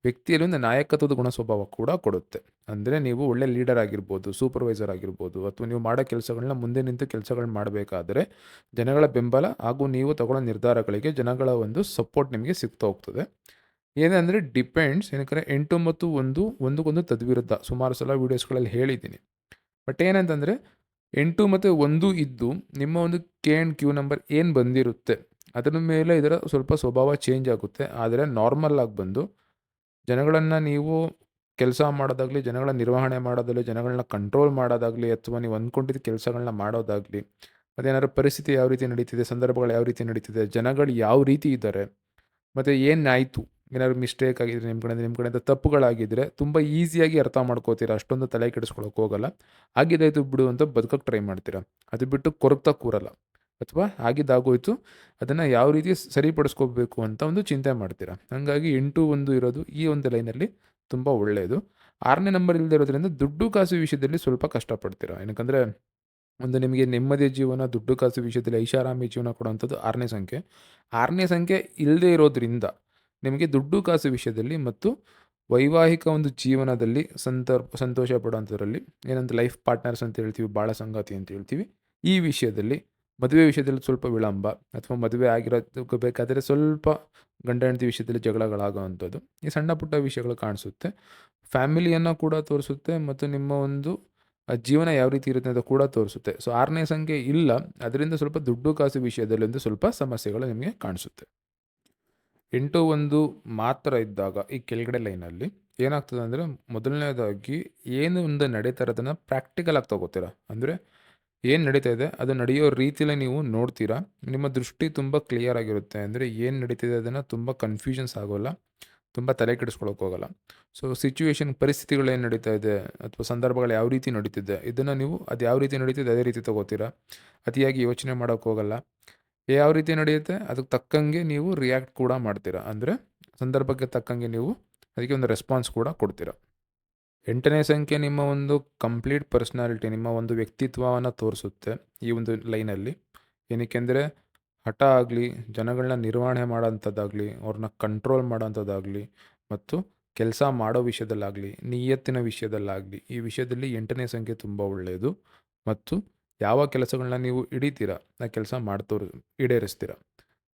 ವ್ಯಕ್ತಿಯಲ್ಲಿ ಒಂದು ನಾಯಕತ್ವದ ಗುಣ ಸ್ವಭಾವ ಕೂಡ ಕೊಡುತ್ತೆ. ಅಂದರೆ ನೀವು ಒಳ್ಳೆ ಲೀಡರ್ ಆಗಿರ್ಬೋದು, ಸೂಪರ್ವೈಸರ್ ಆಗಿರ್ಬೋದು, ಅಥವಾ ನೀವು ಮಾಡೋ ಕೆಲಸಗಳನ್ನ ಮುಂದೆ ನಿಂತು ಕೆಲಸಗಳನ್ನ ಮಾಡಬೇಕಾದ್ರೆ, ಜನಗಳ ಬೆಂಬಲ ಹಾಗೂ ನೀವು ತಗೊಳ್ಳೋ ನಿರ್ಧಾರಗಳಿಗೆ ಜನಗಳ ಒಂದು ಸಪೋರ್ಟ್ ನಿಮಗೆ ಸಿಗ್ತಾ ಹೋಗ್ತದೆ. ಏನಂದರೆ ಡಿಪೆಂಡ್ಸ್ ಏನಕ್ಕೆ ಎಂಟು ಮತ್ತು ಒಂದು, ಒಂದಕ್ಕೊಂದು ತದ್ವಿರುದ್ಧ. ಸುಮಾರು ಸಲ ವೀಡಿಯೋಸ್ಗಳಲ್ಲಿ ಹೇಳಿದ್ದೀನಿ. ಬಟ್ ಏನಂತಂದರೆ, ಎಂಟು ಮತ್ತು ಒಂದು ಇದ್ದು ನಿಮ್ಮ ಒಂದು ಕೆ ಆ್ಯಂಡ್ ಕ್ಯೂ ನಂಬರ್ ಏನು ಬಂದಿರುತ್ತೆ, ಅದರ ಮೇಲೆ ಇದರ ಸ್ವಲ್ಪ ಸ್ವಭಾವ ಚೇಂಜ್ ಆಗುತ್ತೆ. ಆದರೆ ನಾರ್ಮಲ್ ಆಗಿ ಬಂದು ಜನಗಳನ್ನು ನೀವು ಕೆಲಸ ಮಾಡೋದಾಗಲಿ, ಜನಗಳ ನಿರ್ವಹಣೆ ಮಾಡೋದಾಗಲಿ, ಜನಗಳನ್ನ ಕಂಟ್ರೋಲ್ ಮಾಡೋದಾಗಲಿ, ಅಥವಾ ನೀವು ಅಂದ್ಕೊಂಡಿದ್ದ ಕೆಲಸಗಳನ್ನ ಮಾಡೋದಾಗಲಿ ಅದೇನಾದ್ರು ಪರಿಸ್ಥಿತಿ ಯಾವ ರೀತಿ ನಡೀತಿದೆ, ಸಂದರ್ಭಗಳು ಯಾವ ರೀತಿ ನಡೀತಿದೆ, ಜನಗಳು ಯಾವ ರೀತಿ ಇದ್ದಾರೆ, ಮತ್ತು ಏನಾಯಿತು ಏನಾದ್ರು ಮಿಸ್ಟೇಕ್ ಆಗಿದ್ರೆ ನಿಮ್ಮ ಕಡೆಯಿಂದ ನಿಮ್ಮ ಕಡೆಯಿಂದ ತಪ್ಪುಗಳಾಗಿದ್ದರೆ ತುಂಬ ಈಸಿಯಾಗಿ ಅರ್ಥ ಮಾಡ್ಕೋತೀರ, ಅಷ್ಟೊಂದು ತಲೆ ಕೆಡಿಸ್ಕೊಳಕ್ಕೆ ಹೋಗಲ್ಲ. ಆಗಿದ್ದಾಯ್ತು ಬಿಡು ಅಂತ ಬದುಕೋಕ್ಕೆ ಟ್ರೈ ಮಾಡ್ತೀರಾ. ಅದು ಬಿಟ್ಟು ಕೊರಗ್ತಾ ಕೂರಲ್ಲ. ಅಥವಾ ಆಗಿದ್ದಾಗೋಯ್ತು ಅದನ್ನು ಯಾವ ರೀತಿ ಸರಿಪಡಿಸ್ಕೋಬೇಕು ಅಂತ ಒಂದು ಚಿಂತೆ ಮಾಡ್ತೀರಾ. ಹಾಗಾಗಿ ಎಂಟು ಒಂದು ಇರೋದು ಈ ಒಂದು ಲೈನಲ್ಲಿ ತುಂಬ ಒಳ್ಳೆಯದು ಆರನೇ ನಂಬರ್ ಇರೋದ್ರಿಂದ ದುಡ್ಡು ಕಾಸು ವಿಷಯದಲ್ಲಿ ಸ್ವಲ್ಪ ಕಷ್ಟಪಡ್ತೀರಾ. ಏನಕ್ಕಂದರೆ ಒಂದು ನಿಮಗೆ ನೆಮ್ಮದಿಯ ಜೀವನ, ದುಡ್ಡು ಕಾಸು ವಿಷಯದಲ್ಲಿ ಐಷಾರಾಮಿ ಜೀವನ ಕೊಡುವಂಥದ್ದು ಆರನೇ ಸಂಖ್ಯೆ. ಆರನೇ ಸಂಖ್ಯೆ ಇಲ್ಲದೆ ಇರೋದ್ರಿಂದ ನಿಮಗೆ ದುಡ್ಡು ಕಾಸು ವಿಷಯದಲ್ಲಿ ಮತ್ತು ವೈವಾಹಿಕ ಒಂದು ಜೀವನದಲ್ಲಿ ಸಂತರ್, ಸಂತೋಷ ಪಡುವಂಥದ್ರಲ್ಲಿ, ಏನಂತ ಲೈಫ್ ಪಾರ್ಟ್ನರ್ಸ್ ಅಂತ ಹೇಳ್ತೀವಿ ಭಾಳ ಸಂಗಾತಿ ಅಂತ ಹೇಳ್ತೀವಿ, ಈ ವಿಷಯದಲ್ಲಿ ಮದುವೆ ವಿಷಯದಲ್ಲಿ ಸ್ವಲ್ಪ ವಿಳಂಬ ಅಥವಾ ಮದುವೆ ಆಗಿರೋದಕ್ಕೆ ಬೇಕಾದರೆ ಸ್ವಲ್ಪ ಗಂಡ ಹೆಂಡತಿ ವಿಷಯದಲ್ಲಿ ಜಗಳಗಳಾಗುವಂಥದ್ದು, ಈ ಸಣ್ಣ ಪುಟ್ಟ ವಿಷಯಗಳು ಕಾಣಿಸುತ್ತೆ. ಫ್ಯಾಮಿಲಿಯನ್ನು ಕೂಡ ತೋರಿಸುತ್ತೆ ಮತ್ತು ನಿಮ್ಮ ಒಂದು ಜೀವನ ಯಾವ ರೀತಿ ಇರುತ್ತೆ ಅಂತ ಕೂಡ ತೋರಿಸುತ್ತೆ. ಸೊ ಆರನೇ ಸಂಖ್ಯೆ ಇಲ್ಲ, ಅದರಿಂದ ಸ್ವಲ್ಪ ದುಡ್ಡು ಕಾಸು ವಿಷಯದಲ್ಲಿ ಒಂದು ಸ್ವಲ್ಪ ಸಮಸ್ಯೆಗಳು ನಿಮಗೆ ಕಾಣಿಸುತ್ತೆ. ಎಂಟು ಒಂದು ಮಾತ್ರ ಇದ್ದಾಗ ಈ ಕೆಳಗಡೆ ಲೈನಲ್ಲಿ ಏನಾಗ್ತದೆ ಅಂದರೆ ಮೊದಲನೇದಾಗಿ ಏನು ಒಂದು ನಡೀತಾ ಇರೋದನ್ನು ಪ್ರಾಕ್ಟಿಕಲ್ ಆಗಿ ತಗೋತೀರಾ. ಅಂದರೆ ಏನು ನಡೀತಾ ಇದೆ, ಅದು ನಡೆಯೋ ರೀತಿಯಲ್ಲಿ ನೀವು ನೋಡ್ತೀರಾ. ನಿಮ್ಮ ದೃಷ್ಟಿ ತುಂಬ ಕ್ಲಿಯರ್ ಆಗಿರುತ್ತೆ. ಅಂದರೆ ಏನು ನಡೀತಿದೆ ಅದನ್ನು ತುಂಬ ಕನ್ಫ್ಯೂಷನ್ಸ್ ಆಗೋಲ್ಲ, ತುಂಬ ತಲೆ ಕೆಡಿಸ್ಕೊಳಕ್ಕೆ ಹೋಗಲ್ಲ. ಸೊ ಸಿಚುವೇಶನ್ ಪರಿಸ್ಥಿತಿಗಳು ಏನು ನಡೀತಾ ಇದೆ, ಅಥವಾ ಸಂದರ್ಭಗಳು ಯಾವ ರೀತಿ ನಡೀತಿದೆ, ಇದನ್ನು ನೀವು ಅದು ಯಾವ ರೀತಿ ನಡೀತಿದೆ ಅದೇ ರೀತಿ ತಗೋತೀರಾ. ಅತಿಯಾಗಿ ಯೋಚನೆ ಮಾಡೋಕ್ಕೆ ಹೋಗಲ್ಲ. ಯಾವ ರೀತಿ ನಡೆಯುತ್ತೆ? ಅದಕ್ಕೆ ತಕ್ಕಂಗೆ ನೀವು ರಿಯಾಕ್ಟ್ ಕೂಡ ಮಾಡ್ತೀರಾ. ಅಂದರೆ ಸಂದರ್ಭಕ್ಕೆ ತಕ್ಕಂಗೆ ನೀವು ಅದಕ್ಕೆ ಒಂದು ರೆಸ್ಪಾನ್ಸ್ ಕೂಡ ಕೊಡ್ತೀರಾ. ಎಂಟನೇ ಸಂಖ್ಯೆ ನಿಮ್ಮ ಒಂದು ಕಂಪ್ಲೀಟ್ ಪರ್ಸ್ನಾಲಿಟಿ ನಿಮ್ಮ ಒಂದು ವ್ಯಕ್ತಿತ್ವವನ್ನು ತೋರಿಸುತ್ತೆ ಈ ಒಂದು ಲೈನಲ್ಲಿ ಏನಕ್ಕೆಂದರೆ ಹಠ ಆಗಲಿ ಜನಗಳನ್ನ ನಿರ್ವಹಣೆ ಮಾಡೋಂಥದ್ದಾಗಲಿ, ಅವ್ರನ್ನ ಕಂಟ್ರೋಲ್ ಮಾಡೋಂಥದ್ದಾಗಲಿ, ಮತ್ತು ಕೆಲಸ ಮಾಡೋ ವಿಷಯದಲ್ಲಾಗಲಿ, ನಿಯತ್ತಿನ ವಿಷಯದಲ್ಲಾಗಲಿ, ಈ ವಿಷಯದಲ್ಲಿ ಎಂಟನೇ ಸಂಖ್ಯೆ ತುಂಬ ಒಳ್ಳೆಯದು ಮತ್ತು ಯಾವ ಕೆಲಸಗಳನ್ನ ನೀವು ಹಿಡಿತೀರ, ಆ ಕೆಲಸ ಮಾಡ್ತೋ ಈಡೇರಿಸ್ತೀರ.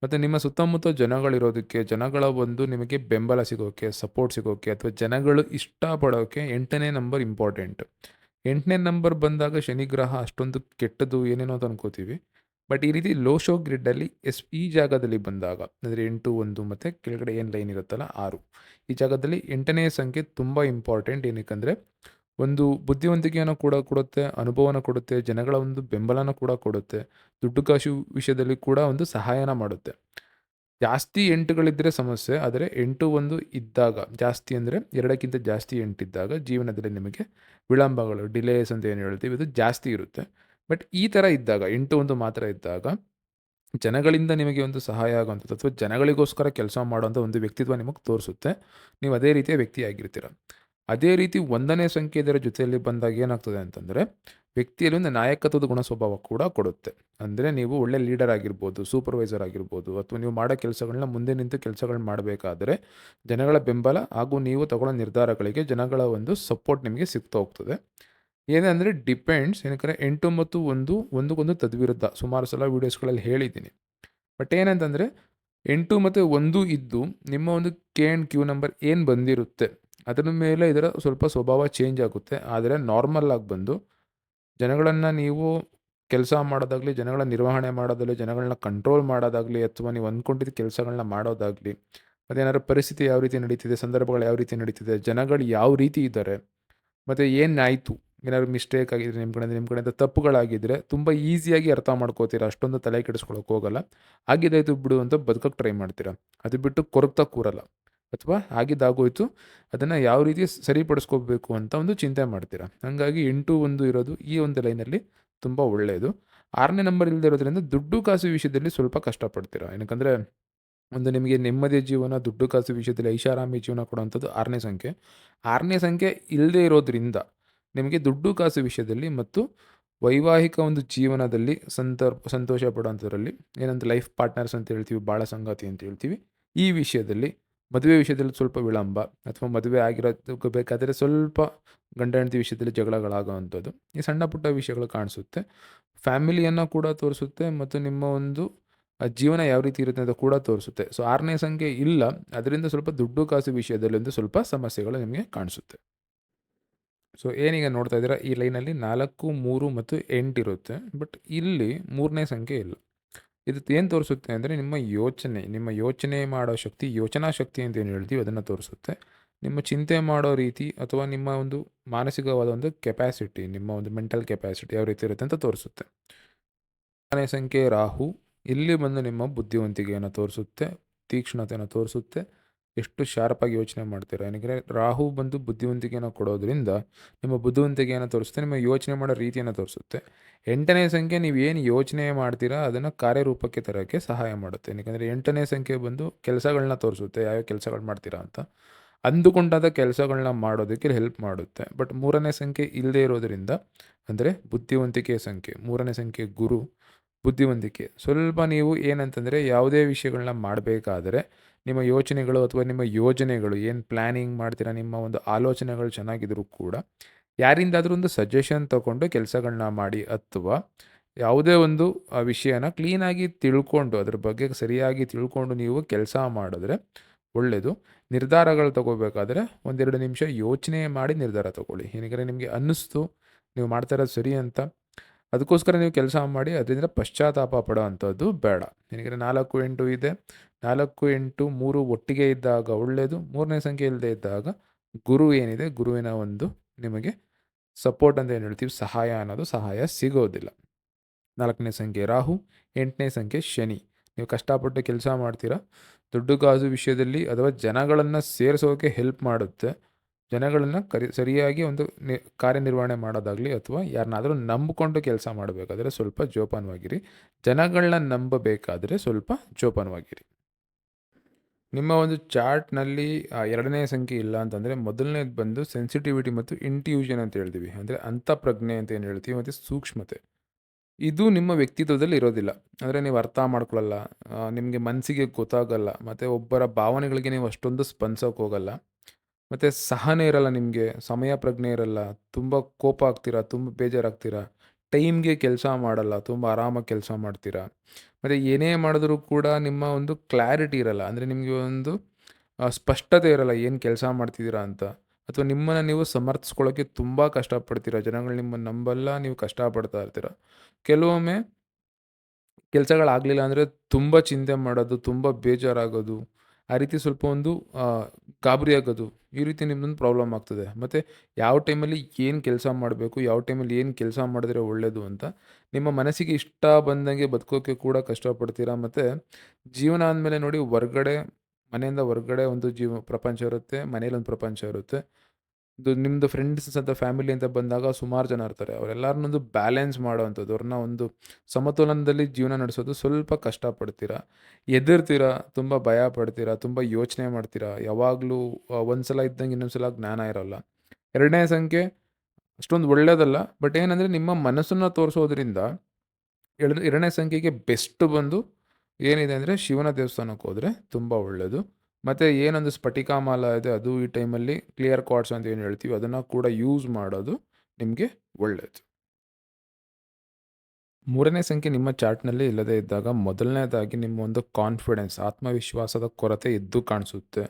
ಮತ್ತು ನಿಮ್ಮ ಸುತ್ತಮುತ್ತ ಜನಗಳಿರೋದಕ್ಕೆ, ಜನಗಳ ಒಂದು ನಿಮಗೆ ಬೆಂಬಲ ಸಿಗೋಕ್ಕೆ ಸಪೋರ್ಟ್ ಸಿಗೋಕ್ಕೆ ಅಥವಾ ಜನಗಳು ಇಷ್ಟಪಡೋಕ್ಕೆ ಎಂಟನೇ ನಂಬರ್ ಇಂಪಾರ್ಟೆಂಟ್ ಎಂಟನೇ ನಂಬರ್ ಬಂದಾಗ ಶನಿಗ್ರಹ ಅಷ್ಟೊಂದು ಕೆಟ್ಟದ್ದು ಏನೇನೋ ಅಂತ ಅನ್ಕೋತೀವಿ. ಬಟ್ ಈ ರೀತಿ ಲೋ ಶೋ ಗ್ರಿಡ್ಡಲ್ಲಿ ಎಸ್, ಈ ಜಾಗದಲ್ಲಿ ಬಂದಾಗ, ಅಂದರೆ ಎಂಟು, ಒಂದು ಮತ್ತು ಕೆಳಗಡೆ ಏನು ಲೈನ್ ಇರುತ್ತಲ್ಲ ಆರು, ಈ ಜಾಗದಲ್ಲಿ ಎಂಟನೇ ಸಂಖ್ಯೆ ತುಂಬ ಇಂಪಾರ್ಟೆಂಟ್ ಏನಕ್ಕಂದರೆ ಒಂದು ಬುದ್ಧಿವಂತಿಕೆಯನ್ನು ಕೂಡ ಕೊಡುತ್ತೆ ಅನುಭವನ ಕೊಡುತ್ತೆ, ಜನಗಳ ಒಂದು ಬೆಂಬಲನ ಕೂಡ ಕೊಡುತ್ತೆ, ದುಡ್ಡು ಕಾಸು ವಿಷಯದಲ್ಲಿ ಕೂಡ ಒಂದು ಸಹಾಯನ ಮಾಡುತ್ತೆ. ಜಾಸ್ತಿ ಎಂಟುಗಳಿದ್ದರೆ ಸಮಸ್ಯೆ, ಆದರೆ ಎಂಟು ಒಂದು ಇದ್ದಾಗ, ಜಾಸ್ತಿ ಅಂದರೆ ಎರಡಕ್ಕಿಂತ ಜಾಸ್ತಿ ಎಂಟಿದ್ದಾಗ ಜೀವನದಲ್ಲಿ ನಿಮಗೆ ವಿಳಂಬಗಳು, ಡಿಲೇಸ್ ಅಂತ ಏನು ಹೇಳ್ತೀವಿ, ಇದು ಜಾಸ್ತಿ ಇರುತ್ತೆ. ಬಟ್ ಈ ಥರ ಇದ್ದಾಗ, ಎಂಟು ಒಂದು ಮಾತ್ರ ಇದ್ದಾಗ, ಜನಗಳಿಂದ ನಿಮಗೆ ಒಂದು ಸಹಾಯ ಆಗುವಂಥದ್ದು ಅಥವಾ ಜನಗಳಿಗೋಸ್ಕರ ಕೆಲಸ ಮಾಡುವಂಥ ಒಂದು ವ್ಯಕ್ತಿತ್ವ ನಿಮಗೆ ತೋರಿಸುತ್ತೆ, ನೀವು ಅದೇ ರೀತಿಯ ವ್ಯಕ್ತಿಯಾಗಿರ್ತೀರ. ಅದೇ ರೀತಿ ಒಂದನೇ ಸಂಖ್ಯೆ ಇದರ ಜೊತೆಯಲ್ಲಿ ಬಂದಾಗ ಏನಾಗ್ತದೆ ಅಂತಂದರೆ, ವ್ಯಕ್ತಿಯಲ್ಲಿ ಒಂದು ನಾಯಕತ್ವದ ಗುಣ ಸ್ವಭಾವ ಕೂಡ ಕೊಡುತ್ತೆ. ಅಂದರೆ ನೀವು ಒಳ್ಳೆ ಲೀಡರ್ ಆಗಿರ್ಬೋದು ಸೂಪರ್ವೈಸರ್ ಆಗಿರ್ಬೋದು, ಅಥವಾ ನೀವು ಮಾಡೋ ಕೆಲಸಗಳನ್ನ ಮುಂದೆ ನಿಂತು ಕೆಲಸಗಳನ್ನ ಮಾಡಬೇಕಾದ್ರೆ ಜನಗಳ ಬೆಂಬಲ ಹಾಗೂ ನೀವು ತಗೊಳ್ಳೋ ನಿರ್ಧಾರಗಳಿಗೆ ಜನಗಳ ಒಂದು ಸಪೋರ್ಟ್ ನಿಮಗೆ ಸಿಗ್ತಾ ಹೋಗ್ತದೆ. ಏನೇ ಅಂದರೆ ಡಿಪೆಂಡ್ಸ್ ಏನಕ್ಕೆ ಎಂಟು ಮತ್ತು ಒಂದು, ಒಂದಕ್ಕೊಂದು ತದ್ವಿರುದ್ಧ. ಸುಮಾರು ಸಲ ವೀಡಿಯೋಸ್ಗಳಲ್ಲಿ ಹೇಳಿದ್ದೀನಿ. ಬಟ್ ಏನಂತಂದರೆ, ಎಂಟು ಮತ್ತು ಒಂದು ಇದ್ದು ನಿಮ್ಮ ಒಂದು ಕೆ ಆ್ಯಂಡ್ ಕ್ಯೂ ನಂಬರ್ ಏನು ಬಂದಿರುತ್ತೆ? ಅದರ ಮೇಲೆ ಇದರ ಸ್ವಲ್ಪ ಸ್ವಭಾವ ಚೇಂಜ್ ಆಗುತ್ತೆ. ಆದರೆ ನಾರ್ಮಲ್ ಆಗಿ ಬಂದು ಜನಗಳನ್ನು ನೀವು ಕೆಲಸ ಮಾಡೋದಾಗಲಿ, ಜನಗಳ ನಿರ್ವಹಣೆ ಮಾಡೋದಾಗಲಿ, ಜನಗಳನ್ನ ಕಂಟ್ರೋಲ್ ಮಾಡೋದಾಗಲಿ ಅಥವಾ ನೀವು ಅಂದ್ಕೊಂಡಿದ್ದ ಕೆಲಸಗಳನ್ನ ಮಾಡೋದಾಗಲಿ ಅದೇನಾದ್ರು ಪರಿಸ್ಥಿತಿ ಯಾವ ರೀತಿ ನಡೀತಿದೆ, ಸಂದರ್ಭಗಳು ಯಾವ ರೀತಿ ನಡೀತಿದೆ, ಜನಗಳು ಯಾವ ರೀತಿ ಇದ್ದಾರೆ, ಮತ್ತು ಏನಾಯಿತು, ಏನಾದ್ರು ಮಿಸ್ಟೇಕ್ ಆಗಿದ್ರೆ ನಿಮ್ಮ ಕಡೆಯಿಂದ ನಿಮ್ಮ ಕಡೆಯಿಂದ ತಪ್ಪುಗಳಾಗಿದ್ದರೆ ತುಂಬ ಈಸಿಯಾಗಿ ಅರ್ಥ ಮಾಡ್ಕೋತೀರ, ಅಷ್ಟೊಂದು ತಲೆ ಕೆಡಿಸ್ಕೊಳಕ್ಕೆ ಹೋಗಲ್ಲ. ಆಗಿದ್ದಾಯ್ತು ಬಿಡು ಅಂತ ಬದುಕೋಕ್ಕೆ ಟ್ರೈ ಮಾಡ್ತೀರಾ. ಅದು ಬಿಟ್ಟು ಕೊರಗ್ತಾ ಕೂರಲ್ಲ. ಅಥವಾ ಆಗಿದ್ದಾಗೋಯ್ತು, ಅದನ್ನು ಯಾವ ರೀತಿ ಸರಿಪಡಿಸ್ಕೋಬೇಕು ಅಂತ ಒಂದು ಚಿಂತೆ ಮಾಡ್ತೀರಾ? ಹಾಗಾಗಿ ಎಂಟು ಒಂದು ಇರೋದು ಈ ಒಂದು ಲೈನಲ್ಲಿ ತುಂಬ ಒಳ್ಳೆಯದು ಆರನೇ ನಂಬರ್ ಇಲ್ಲದೆ ಇರೋದ್ರಿಂದ ದುಡ್ಡು ಕಾಸು ವಿಷಯದಲ್ಲಿ ಸ್ವಲ್ಪ ಕಷ್ಟಪಡ್ತೀರಾ? ಏನಕ್ಕಂದರೆ ಒಂದು ನಿಮಗೆ ನೆಮ್ಮದಿಯ ಜೀವನ, ದುಡ್ಡು ಕಾಸು ವಿಷಯದಲ್ಲಿ ಐಷಾರಾಮಿ ಜೀವನ ಕೊಡುವಂಥದ್ದು ಆರನೇ ಸಂಖ್ಯೆ. ಆರನೇ ಸಂಖ್ಯೆ ಇಲ್ಲದೆ ಇರೋದ್ರಿಂದ ನಿಮಗೆ ದುಡ್ಡು ಕಾಸು ವಿಷಯದಲ್ಲಿ ಮತ್ತು ವೈವಾಹಿಕ ಒಂದು ಜೀವನದಲ್ಲಿ ಸಂತರ್, ಸಂತೋಷ ಪಡುವಂಥದ್ರಲ್ಲಿ ಏನಂತ ಲೈಫ್ ಪಾರ್ಟ್ನರ್ಸ್ ಅಂತ ಹೇಳ್ತೀವಿ ಭಾಳ ಸಂಗಾತಿ ಅಂತ ಹೇಳ್ತೀವಿ, ಈ ವಿಷಯದಲ್ಲಿ ಮದುವೆ ವಿಷಯದಲ್ಲಿ ಸ್ವಲ್ಪ ವಿಳಂಬ ಅಥವಾ ಮದುವೆ ಆಗಿರೋದಕ್ಕೆ ಬೇಕಾದರೆ ಸ್ವಲ್ಪ ಗಂಡ ಹೆಂಡತಿ ವಿಷಯದಲ್ಲಿ ಜಗಳಗಳಾಗುವಂಥದ್ದು. ಈ ಸಣ್ಣ ಪುಟ್ಟ ವಿಷಯಗಳು ಕಾಣಿಸುತ್ತೆ. ಫ್ಯಾಮಿಲಿಯನ್ನು ಕೂಡ ತೋರಿಸುತ್ತೆ ಮತ್ತು ನಿಮ್ಮ ಒಂದು ಜೀವನ ಯಾವ ರೀತಿ ಇರುತ್ತೆ ಅಂತ ಕೂಡ ತೋರಿಸುತ್ತೆ. ಸೊ, ಆರನೇ ಸಂಖ್ಯೆ ಇಲ್ಲ. ಅದರಿಂದ ಸ್ವಲ್ಪ ದುಡ್ಡು ಕಾಸು ವಿಷಯದಲ್ಲಿ ಒಂದು ಸ್ವಲ್ಪ ಸಮಸ್ಯೆಗಳು ನಿಮಗೆ ಕಾಣಿಸುತ್ತೆ. ಸೊ, ಏನೀಗ ನೋಡ್ತಾ ಇದ್ದೀರಾ, ಈ ಲೈನಲ್ಲಿ ನಾಲ್ಕು, ಮೂರು ಮತ್ತು ಎಂಟು ಇರುತ್ತೆ. ಬಟ್ ಇಲ್ಲಿ ಮೂರನೇ ಸಂಖ್ಯೆ ಇಲ್ಲ. ಇದು ಏನು ತೋರಿಸುತ್ತೆ ಅಂದರೆ ನಿಮ್ಮ ಯೋಚನೆ ನಿಮ್ಮ ಯೋಚನೆ ಮಾಡೋ ಶಕ್ತಿ, ಯೋಚನಾ ಶಕ್ತಿ ಅಂತ ಏನು ಹೇಳ್ತೀವಿ ಅದನ್ನು ತೋರಿಸುತ್ತೆ. ನಿಮ್ಮ ಚಿಂತೆ ಮಾಡೋ ರೀತಿ ಅಥವಾ ನಿಮ್ಮ ಒಂದು ಮಾನಸಿಕವಾದ ಒಂದು ಕೆಪ್ಯಾಸಿಟಿ ನಿಮ್ಮ ಒಂದು ಮೆಂಟಲ್ ಕೆಪ್ಯಾಸಿಟಿ ಯಾವ ರೀತಿ ಇರುತ್ತೆ ಅಂತ ತೋರಿಸುತ್ತೆ. ಮನೆ ಸಂಖ್ಯೆ ರಾಹು, ಇಲ್ಲಿ ಬಂದು ನಿಮ್ಮ ಬುದ್ಧಿವಂತಿಕೆಯನ್ನು ತೋರಿಸುತ್ತೆ, ತೀಕ್ಷ್ಣತೆಯನ್ನು ತೋರಿಸುತ್ತೆ. ಎಷ್ಟು ಶಾರ್ಪಾಗಿ ಯೋಚನೆ ಮಾಡ್ತೀರಾ? ಏನಕ್ಕೆ ರಾಹು ಬಂದು ಬುದ್ಧಿವಂತಿಕೆಯನ್ನು ಕೊಡೋದ್ರಿಂದ ನಿಮ್ಮ ಬುದ್ಧಿವಂತಿಕೆಯನ್ನು ತೋರಿಸುತ್ತೆ, ನಿಮ್ಮ ಯೋಚನೆ ಮಾಡೋ ರೀತಿಯನ್ನು ತೋರಿಸುತ್ತೆ. ಎಂಟನೇ ಸಂಖ್ಯೆ ನೀವು ಏನು ಯೋಚನೆ ಮಾಡ್ತೀರಾ, ಅದನ್ನು ಕಾರ್ಯರೂಪಕ್ಕೆ ತರೋಕ್ಕೆ ಸಹಾಯ ಮಾಡುತ್ತೆ. ಯಾಕಂದರೆ ಎಂಟನೇ ಸಂಖ್ಯೆ ಬಂದು ಕೆಲಸಗಳನ್ನ ತೋರಿಸುತ್ತೆ, ಯಾವ್ಯಾವ ಕೆಲಸಗಳು ಮಾಡ್ತೀರಾ ಅಂತ. ಅಂದುಕೊಂಡಾದ ಕೆಲಸಗಳನ್ನ ಮಾಡೋದಕ್ಕೆ ಹೆಲ್ಪ್ ಮಾಡುತ್ತೆ. ಬಟ್ ಮೂರನೇ ಸಂಖ್ಯೆ ಇಲ್ಲದೇ ಇರೋದರಿಂದ ಅಂದರೆ ಬುದ್ಧಿವಂತಿಕೆಯ ಸಂಖ್ಯೆ, ಮೂರನೇ ಸಂಖ್ಯೆ ಗುರು, ಬುದ್ಧಿವಂತಿಕೆ. ಸ್ವಲ್ಪ ನೀವು ಏನಂತಂದರೆ ಯಾವುದೇ ವಿಷಯಗಳನ್ನ ಮಾಡಬೇಕಾದ್ರೆ ನಿಮ್ಮ ಯೋಚನೆಗಳು ಅಥವಾ ನಿಮ್ಮ ಯೋಜನೆಗಳು ಏನು ಪ್ಲ್ಯಾನಿಂಗ್ ಮಾಡ್ತೀರಾ, ನಿಮ್ಮ ಒಂದು ಆಲೋಚನೆಗಳು ಚೆನ್ನಾಗಿದ್ರೂ ಕೂಡ ಯಾರಿಂದಾದರೂ ಒಂದು ಸಜೆಷನ್ ತಗೊಂಡು ಕೆಲಸಗಳನ್ನ ಮಾಡಿ ಅಥವಾ ಯಾವುದೇ ಒಂದು ವಿಷಯನ ಕ್ಲೀನಾಗಿ ತಿಳ್ಕೊಂಡು ಅದ್ರ ಬಗ್ಗೆ ಸರಿಯಾಗಿ ತಿಳ್ಕೊಂಡು ನೀವು ಕೆಲಸ ಮಾಡಿದ್ರೆ ಒಳ್ಳೆಯದು ನಿರ್ಧಾರಗಳು ತಗೋಬೇಕಾದ್ರೆ ಒಂದೆರಡು ನಿಮಿಷ ಯೋಚನೆ ಮಾಡಿ ನಿರ್ಧಾರ ತಗೊಳ್ಳಿ. ಏನಕ್ಕೆ ನಿಮಗೆ ಅನ್ನಿಸ್ತು, ನೀವು ಮಾಡ್ತಾ ಇರೋದು ಸರಿ ಅಂತ ಅದಕ್ಕೋಸ್ಕರ ನೀವು ಕೆಲಸ ಮಾಡಿ ಅದರಿಂದ ಪಶ್ಚಾತ್ತಾಪ ಪಡೋ ಅಂಥದ್ದು ಬೇಡ. ನಿನಗೆ ನಾಲ್ಕು ಎಂಟು ಇದೆ. ನಾಲ್ಕು ಎಂಟು ಮೂರು ಒಟ್ಟಿಗೆ ಇದ್ದಾಗ ಒಳ್ಳೆಯದು ಮೂರನೇ ಸಂಖ್ಯೆ ಇಲ್ಲದೆ ಇದ್ದಾಗ ಗುರು ಏನಿದೆ, ಗುರುವಿನ ಒಂದು ನಿಮಗೆ ಸಪೋರ್ಟ್ ಅಂತ ಏನು ಹೇಳ್ತೀವಿ, ಸಹಾಯ ಅನ್ನೋದು ಸಹಾಯ ಸಿಗೋದಿಲ್ಲ. ನಾಲ್ಕನೇ ಸಂಖ್ಯೆ ರಾಹು, ಎಂಟನೇ ಸಂಖ್ಯೆ ಶನಿ. ನೀವು ಕಷ್ಟಪಟ್ಟು ಕೆಲಸ ಮಾಡ್ತೀರಾ, ದುಡ್ಡು ಗಾಜು ವಿಷಯದಲ್ಲಿ ಅಥವಾ ಜನಗಳನ್ನು ಸೇರಿಸೋಕೆ ಹೆಲ್ಪ್ ಮಾಡುತ್ತೆ ಜನಗಳನ್ನು ಕರಿ, ಸರಿಯಾಗಿ ಒಂದು ನಿ, ಕಾರ್ಯನಿರ್ವಹಣೆ ಮಾಡೋದಾಗಲಿ ಅಥವಾ ಯಾರನ್ನಾದರೂ ನಂಬಿಕೊಂಡು ಕೆಲಸ ಮಾಡಬೇಕಾದ್ರೆ ಸ್ವಲ್ಪ ಜೋಪಾನವಾಗಿರಿ. ಜನಗಳನ್ನ ನಂಬಬೇಕಾದರೆ ಸ್ವಲ್ಪ ಜೋಪಾನವಾಗಿರಿ. ನಿಮ್ಮ ಒಂದು ಚಾರ್ಟ್ನಲ್ಲಿ ಎರಡನೇ ಸಂಖ್ಯೆ ಇಲ್ಲ ಅಂತಂದರೆ ಮೊದಲನೇದು ಬಂದು ಸೆನ್ಸಿಟಿವಿಟಿ ಮತ್ತು ಇಂಟ್ಯೂಷನ್ ಅಂತ ಹೇಳ್ತೀವಿ. ಅಂದರೆ ಅಂತಃಪ್ರಜ್ಞೆ ಅಂತ ಏನು ಹೇಳ್ತೀವಿ ಮತ್ತು ಸೂಕ್ಷ್ಮತೆ. ಇದು ನಿಮ್ಮ ವ್ಯಕ್ತಿತ್ವದಲ್ಲಿ ಇರೋದಿಲ್ಲ. ಅಂದರೆ ನೀವು ಅರ್ಥ ಮಾಡ್ಕೊಳ್ಳಲ್ಲ ನಿಮಗೆ ಮನಸ್ಸಿಗೆ ಗೊತ್ತಾಗಲ್ಲ, ಮತ್ತು ಒಬ್ಬರ ಭಾವನೆಗಳಿಗೆ ನೀವು ಅಷ್ಟೊಂದು ಸ್ಪಂದಿಸೋಕೆ ಹೋಗಲ್ಲ. ಮತ್ತು ಸಹನೆ ಇರಲ್ಲ ನಿಮಗೆ, ಸಮಯ ಪ್ರಜ್ಞೆ ಇರಲ್ಲ, ತುಂಬ ಕೋಪ ಆಗ್ತೀರಾ, ತುಂಬ ಬೇಜಾರಾಗ್ತೀರಾ, ಟೈಮ್ಗೆ ಕೆಲಸ ಮಾಡಲ್ಲ, ತುಂಬ ಆರಾಮಾಗಿ ಕೆಲಸ ಮಾಡ್ತೀರಾ? ಮತ್ತು ಏನೇ ಮಾಡಿದ್ರೂ ಕೂಡ ನಿಮ್ಮ ಒಂದು ಕ್ಲಾರಿಟಿ ಇರಲ್ಲ, ಅಂದರೆ ನಿಮಗೆ ಒಂದು ಸ್ಪಷ್ಟತೆ ಇರಲ್ಲ, ಏನು ಕೆಲಸ ಮಾಡ್ತಿದ್ದೀರಾ ಅಂತ. ಅಥವಾ ನಿಮ್ಮನ್ನು ನೀವು ಸಮರ್ಥಿಸ್ಕೊಳ್ಳೋಕ್ಕೆ ತುಂಬ ಕಷ್ಟಪಡ್ತೀರ, ಜನಗಳು ನಿಮ್ಮನ್ನು ನಂಬಲ್ಲ, ನೀವು ಕಷ್ಟಪಡ್ತಾ ಇರ್ತೀರ. ಕೆಲವೊಮ್ಮೆ ಕೆಲಸಗಳಾಗಲಿಲ್ಲ ಅಂದರೆ ತುಂಬ ಚಿಂತೆ ಮಾಡೋದು, ತುಂಬ ಬೇಜಾರಾಗೋದು ಆ ರೀತಿ ಸ್ವಲ್ಪ ಒಂದು ಗಾಬರಿ ಆಗೋದು ಈ ರೀತಿ ನಿಮ್ಮದೊಂದು ಪ್ರಾಬ್ಲಮ್ ಆಗ್ತದೆ. ಮತ್ತು ಯಾವ ಟೈಮಲ್ಲಿ ಏನು ಕೆಲಸ ಮಾಡಬೇಕು, ಯಾವ ಟೈಮಲ್ಲಿ ಏನು ಕೆಲಸ ಮಾಡಿದ್ರೆ ಒಳ್ಳೆಯದು ಅಂತ ನಿಮ್ಮ ಮನಸ್ಸಿಗೆ ಇಷ್ಟ ಬಂದಂಗೆ ಬದುಕೋಕ್ಕೆ ಕೂಡ ಕಷ್ಟಪಡ್ತೀರಾ? ಮತ್ತು ಜೀವನ ಅಂದಮೇಲೆ ನೋಡಿ, ಹೊರ್ಗಡೆ, ಮನೆಯಿಂದ ಹೊರ್ಗಡೆ ಒಂದು ಜೀವ, ಪ್ರಪಂಚ ಇರುತ್ತೆ ಮನೇಲಿ ಒಂದು ಪ್ರಪಂಚ ಇರುತ್ತೆ. ಇದು ನಿಮ್ಮದು ಫ್ರೆಂಡ್ಸ್ ಅಂತ ಫ್ಯಾಮಿಲಿ ಅಂತ ಬಂದಾಗ ಸುಮಾರು ಜನ ಇರ್ತಾರೆ. ಅವರೆಲ್ಲರನ್ನೊಂದು ಬ್ಯಾಲೆನ್ಸ್ ಮಾಡುವಂಥದ್ದು. ಅವ್ರನ್ನ ಒಂದು ಸಮತೋಲನದಲ್ಲಿ ಜೀವನ ನಡೆಸೋದು ಸ್ವಲ್ಪ ಕಷ್ಟಪಡ್ತೀರಾ? ಎದುರ್ತೀರಾ ತುಂಬ ಭಯ ಪಡ್ತೀರಾ? ತುಂಬ ಯೋಚನೆ ಮಾಡ್ತೀರಾ? ಯಾವಾಗಲೂ ಒಂದು ಸಲ ಇದ್ದಂಗೆ ಇನ್ನೊಂದು ಸಲ ಜ್ಞಾನ ಇರೋಲ್ಲ. ಎರಡನೇ ಸಂಖ್ಯೆ, ಅಷ್ಟೊಂದು ಒಳ್ಳೆಯದಲ್ಲ ಬಟ್ ಏನಂದರೆ ನಿಮ್ಮ ಮನಸ್ಸನ್ನು ತೋರಿಸೋದ್ರಿಂದ ಎರಡು, ಎರಡನೇ ಸಂಖ್ಯೆಗೆ ಬೆಸ್ಟ್ ಬಂದು ಏನಿದೆ ಅಂದರೆ ಶಿವನ ದೇವಸ್ಥಾನಕ್ಕೆ ಹೋದರೆ ತುಂಬ ಒಳ್ಳೆಯದು ಮತ್ತು ಏನೊಂದು ಸ್ಫಟಿಕಾಮಾಲ ಇದೆ, ಅದು ಈ ಟೈಮಲ್ಲಿ ಕ್ಲಿಯರ್ ಕಾರ್ಡ್ಸ್ ಅಂತ ಏನು ಹೇಳ್ತೀವಿ, ಅದನ್ನು ಕೂಡ ಯೂಸ್ ಮಾಡೋದು ನಿಮಗೆ ಒಳ್ಳೆಯದು ಮೂರನೇ ಸಂಖ್ಯೆ ನಿಮ್ಮ ಚಾರ್ಟ್ನಲ್ಲಿ ಇಲ್ಲದೇ ಇದ್ದಾಗ ಮೊದಲನೇದಾಗಿ ನಿಮ್ಮ ಒಂದು ಕಾನ್ಫಿಡೆನ್ಸ್, ಆತ್ಮವಿಶ್ವಾಸದ ಕೊರತೆ ಎದ್ದು ಕಾಣಿಸುತ್ತೆ.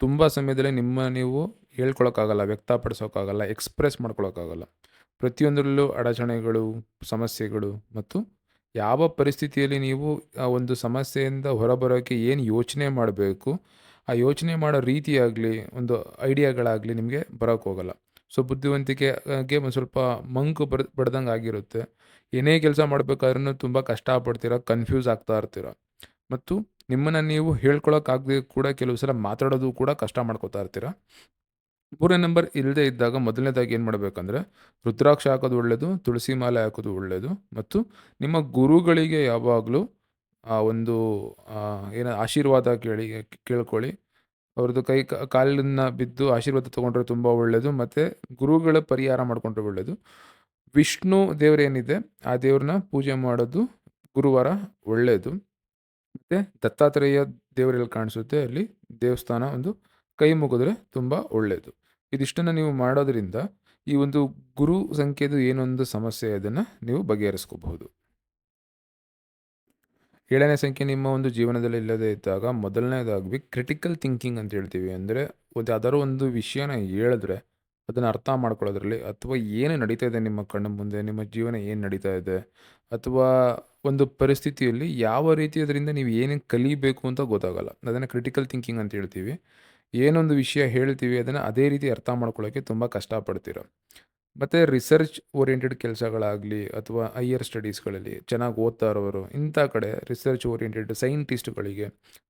ತುಂಬ ಸಮಯದಲ್ಲಿ ನಿಮ್ಮ ನೀವು ಹೇಳ್ಕೊಳಕ್ಕಾಗಲ್ಲ, ವ್ಯಕ್ತಪಡಿಸೋಕ್ಕಾಗಲ್ಲ, ಎಕ್ಸ್ಪ್ರೆಸ್ ಮಾಡ್ಕೊಳಕ್ಕಾಗಲ್ಲ. ಪ್ರತಿಯೊಂದರಲ್ಲೂ ಅಡಚಣೆಗಳು, ಸಮಸ್ಯೆಗಳು ಮತ್ತು ಯಾವ ಪರಿಸ್ಥಿತಿಯಲ್ಲಿ ನೀವು ಆ ಒಂದು ಸಮಸ್ಯೆಯಿಂದ ಹೊರಬರೋಕ್ಕೆ ಏನು ಯೋಚನೆ ಮಾಡಬೇಕು, ಆ ಯೋಚನೆ ಮಾಡೋ ರೀತಿಯಾಗಲಿ, ಒಂದು ಐಡಿಯಾಗಳಾಗಲಿ ನಿಮಗೆ ಬರೋಕ್ಕೋಗಲ್ಲ ಸೊ ಬುದ್ಧಿವಂತಿಕೆಗೆ ಒಂದು ಸ್ವಲ್ಪ ಮಂಕು ಬರ್ ಬಡ್ದಂಗೆ ಆಗಿರುತ್ತೆ. ಏನೇ ಕೆಲಸ ಮಾಡಬೇಕಾದ್ರೂ ತುಂಬ ಕಷ್ಟಪಡ್ತೀರ, ಕನ್ಫ್ಯೂಸ್ ಆಗ್ತಾ ಇರ್ತೀರ. ಮತ್ತು ನಿಮ್ಮನ್ನು ನೀವು ಹೇಳ್ಕೊಳಕ್ಕಾಗದೆ ಕೂಡ ಕೆಲವು ಸಲ ಮಾತಾಡೋದು ಕೂಡ ಕಷ್ಟ ಮಾಡ್ಕೋತಾ ಇರ್ತೀರ. ಮೂರನೇ ನಂಬರ್ ಇಲ್ಲದೆ ಇದ್ದಾಗ ಮೊದಲನೇದಾಗಿ ಏನು ಮಾಡಬೇಕಂದ್ರೆ, ರುದ್ರಾಕ್ಷ ಹಾಕೋದು ಒಳ್ಳೆಯದು ತುಳಸಿ ಮಾಲೆ ಹಾಕೋದು ಒಳ್ಳೆಯದು ಮತ್ತು ನಿಮ್ಮ ಗುರುಗಳಿಗೆ ಯಾವಾಗಲೂ, ಆ, ಒಂದು ಏನು ಆಶೀರ್ವಾದ ಕೇಳಿ, ಕೇಳ್ಕೊಳ್ಳಿ. ಅವ್ರದ್ದು ಕೈ ಕಾಲನ್ನ ಬಿದ್ದು ಆಶೀರ್ವಾದ ತೊಗೊಂಡ್ರೆ ತುಂಬ ಒಳ್ಳೆಯದು ಮತ್ತು ಗುರುಗಳ ಪರಿಹಾರ ಮಾಡಿಕೊಂಡ್ರೆ ಒಳ್ಳೆಯದು ವಿಷ್ಣು ದೇವರೇನಿದೆ ಆ ದೇವ್ರನ್ನ ಪೂಜೆ ಮಾಡೋದು ಗುರುವಾರ ಒಳ್ಳೆಯದು ಮತ್ತು ದತ್ತಾತ್ರೇಯ ದೇವರಲ್ಲಿ ಕಾಣಿಸುತ್ತೆ ಅಲ್ಲಿ ದೇವಸ್ಥಾನ ಒಂದು ಕೈ ಮುಗಿದ್ರೆ ತುಂಬ ಒಳ್ಳೆಯದು ಇದಿಷ್ಟನ್ನು ನೀವು ಮಾಡೋದರಿಂದ ಈ ಒಂದು ಗುರು ಸಂಖ್ಯೆದು ಏನೊಂದು ಸಮಸ್ಯೆ ಅದನ್ನು ನೀವು ಬಗೆಹರಿಸ್ಕೋಬಹುದು. ಏಳನೇ ಸಂಖ್ಯೆ, ನಿಮ್ಮ ಒಂದು ಜೀವನದಲ್ಲಿ ಇಲ್ಲದೇ ಇದ್ದಾಗ ಮೊದಲನೇದಾಗಿ ಕ್ರಿಟಿಕಲ್ ಥಿಂಕಿಂಗ್ ಅಂತ ಹೇಳ್ತೀವಿ. ಅಂದರೆ ಒಂದು ಯಾವ್ದಾದ್ರು ಒಂದು ವಿಷಯನ ಹೇಳಿದ್ರೆ ಅದನ್ನು ಅರ್ಥ ಮಾಡ್ಕೊಳ್ಳೋದ್ರಲ್ಲಿ ಅಥವಾ ಏನು ನಡೀತಾ ಇದೆ ನಿಮ್ಮ ಕಣ್ಣು ಮುಂದೆ, ನಿಮ್ಮ ಜೀವನ ಏನು ನಡೀತಾ ಇದೆ ಅಥವಾ ಒಂದು ಪರಿಸ್ಥಿತಿಯಲ್ಲಿ ಯಾವ ರೀತಿ ಅದರಿಂದ ನೀವು ಏನೇನು ಕಲಿಬೇಕು ಅಂತ ಗೊತ್ತಾಗಲ್ಲ. ಅದನ್ನು ಕ್ರಿಟಿಕಲ್ ಥಿಂಕಿಂಗ್ ಅಂತ ಹೇಳ್ತೀವಿ. ಏನೊಂದು ವಿಷಯ ಹೇಳ್ತೀವಿ ಅದನ್ನು ಅದೇ ರೀತಿ ಅರ್ಥ ಮಾಡ್ಕೊಳ್ಳೋಕ್ಕೆ ತುಂಬ ಕಷ್ಟಪಡ್ತಿರೋ. ಮತ್ತು ರಿಸರ್ಚ್ ಓರಿಯೆಂಟೆಡ್ ಕೆಲಸಗಳಾಗಲಿ ಅಥವಾ ಹೈಯರ್ ಸ್ಟಡೀಸ್ಗಳಲ್ಲಿ ಚೆನ್ನಾಗಿ ಓದ್ತಾ ಇರೋರು ಇಂಥ ಕಡೆ ರಿಸರ್ಚ್ ಓರಿಯೆಂಟೆಡ್ ಸೈಂಟಿಸ್ಟ್ಗಳಿಗೆ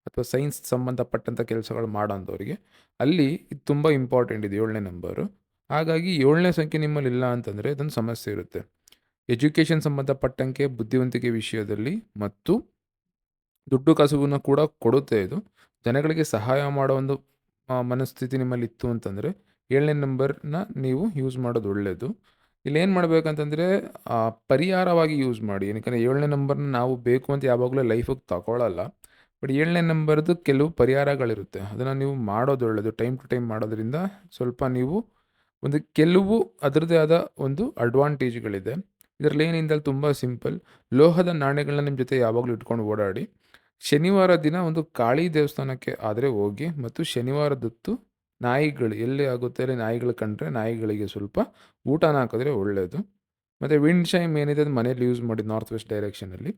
ಅಥವಾ ಸೈನ್ಸ್ ಸಂಬಂಧಪಟ್ಟಂಥ ಕೆಲಸಗಳು ಮಾಡೋಂಥವ್ರಿಗೆ ಅಲ್ಲಿ ಇದು ತುಂಬ ಇಂಪಾರ್ಟೆಂಟ್ ಇದೆ ಏಳನೇ ನಂಬರು ಹಾಗಾಗಿ ಏಳನೇ ಸಂಖ್ಯೆ ನಿಮ್ಮಲ್ಲಿ ಇಲ್ಲ ಅಂತಂದರೆ ಇದೊಂದು ಸಮಸ್ಯೆ ಇರುತ್ತೆ. ಎಜುಕೇಷನ್ ಸಂಬಂಧಪಟ್ಟಂಗೆ ಬುದ್ಧಿವಂತಿಕೆ ವಿಷಯದಲ್ಲಿ ಮತ್ತು ದುಡ್ಡು ಕಸುವನ್ನು ಕೂಡ ಕೊಡುತ್ತೆ ಇದು. ಜನಗಳಿಗೆ ಸಹಾಯ ಮಾಡೋ ಒಂದು ಮನಸ್ಥಿತಿ ನಿಮ್ಮಲ್ಲಿ ಇತ್ತು ಅಂತಂದರೆ ಏಳನೇ ನಂಬರ್ನ ನೀವು ಯೂಸ್ ಮಾಡೋದು ಒಳ್ಳೆಯದು ಇಲ್ಲೇನು ಮಾಡಬೇಕಂತಂದರೆ ಪರಿಹಾರವಾಗಿ ಯೂಸ್ ಮಾಡಿ. ಏನಕ್ಕೆ ಏಳನೇ ನಂಬರ್ನ ನಾವು ಬೇಕು ಅಂತ ಯಾವಾಗಲೂ ಲೈಫಿಗೆ ತಗೊಳ್ಳಲ್ಲ ಬಟ್ ಏಳನೇ ನಂಬರ್ದು ಕೆಲವು ಪರಿಹಾರಗಳಿರುತ್ತೆ. ಅದನ್ನು ನೀವು ಮಾಡೋದು ಒಳ್ಳೆಯದು ಟೈಮ್ ಟು ಟೈಮ್ ಮಾಡೋದ್ರಿಂದ ಸ್ವಲ್ಪ ನೀವು ಒಂದು ಕೆಲವು ಅದರದೇ ಆದ ಒಂದು ಅಡ್ವಾಂಟೇಜ್ಗಳಿದೆ ಇದರಲ್ಲಿ ಏನಿಂದ ತುಂಬ ಸಿಂಪಲ್ ಲೋಹದ ನಾಣ್ಯಗಳನ್ನ ನಿಮ್ಮ ಜೊತೆ ಯಾವಾಗಲೂ ಇಟ್ಕೊಂಡು ಓಡಾಡಿ. ಶನಿವಾರ ದಿನ ಒಂದು ಕಾಳಿ ದೇವಸ್ಥಾನಕ್ಕೆ ಆದರೆ ಹೋಗಿ ಮತ್ತು ಶನಿವಾರದೊತ್ತು ನಾಯಿಗಳು, ಎಲ್ಲಿ ಆಗುತ್ತೆ ಅಲ್ಲಿ ನಾಯಿಗಳು ಕಂಡ್ರೆ ನಾಯಿಗಳಿಗೆ ಸ್ವಲ್ಪ ಊಟನ ಹಾಕಿದ್ರೆ ಒಳ್ಳೆಯದು ಮತ್ತು ವಿಂಡ್ ಶೈಮ್ ಏನಿದೆ ಅದು ಮನೇಲಿ ಯೂಸ್ ಮಾಡಿ ನಾರ್ತ್ ವೆಸ್ಟ್ ಡೈರೆಕ್ಷನಲ್ಲಿ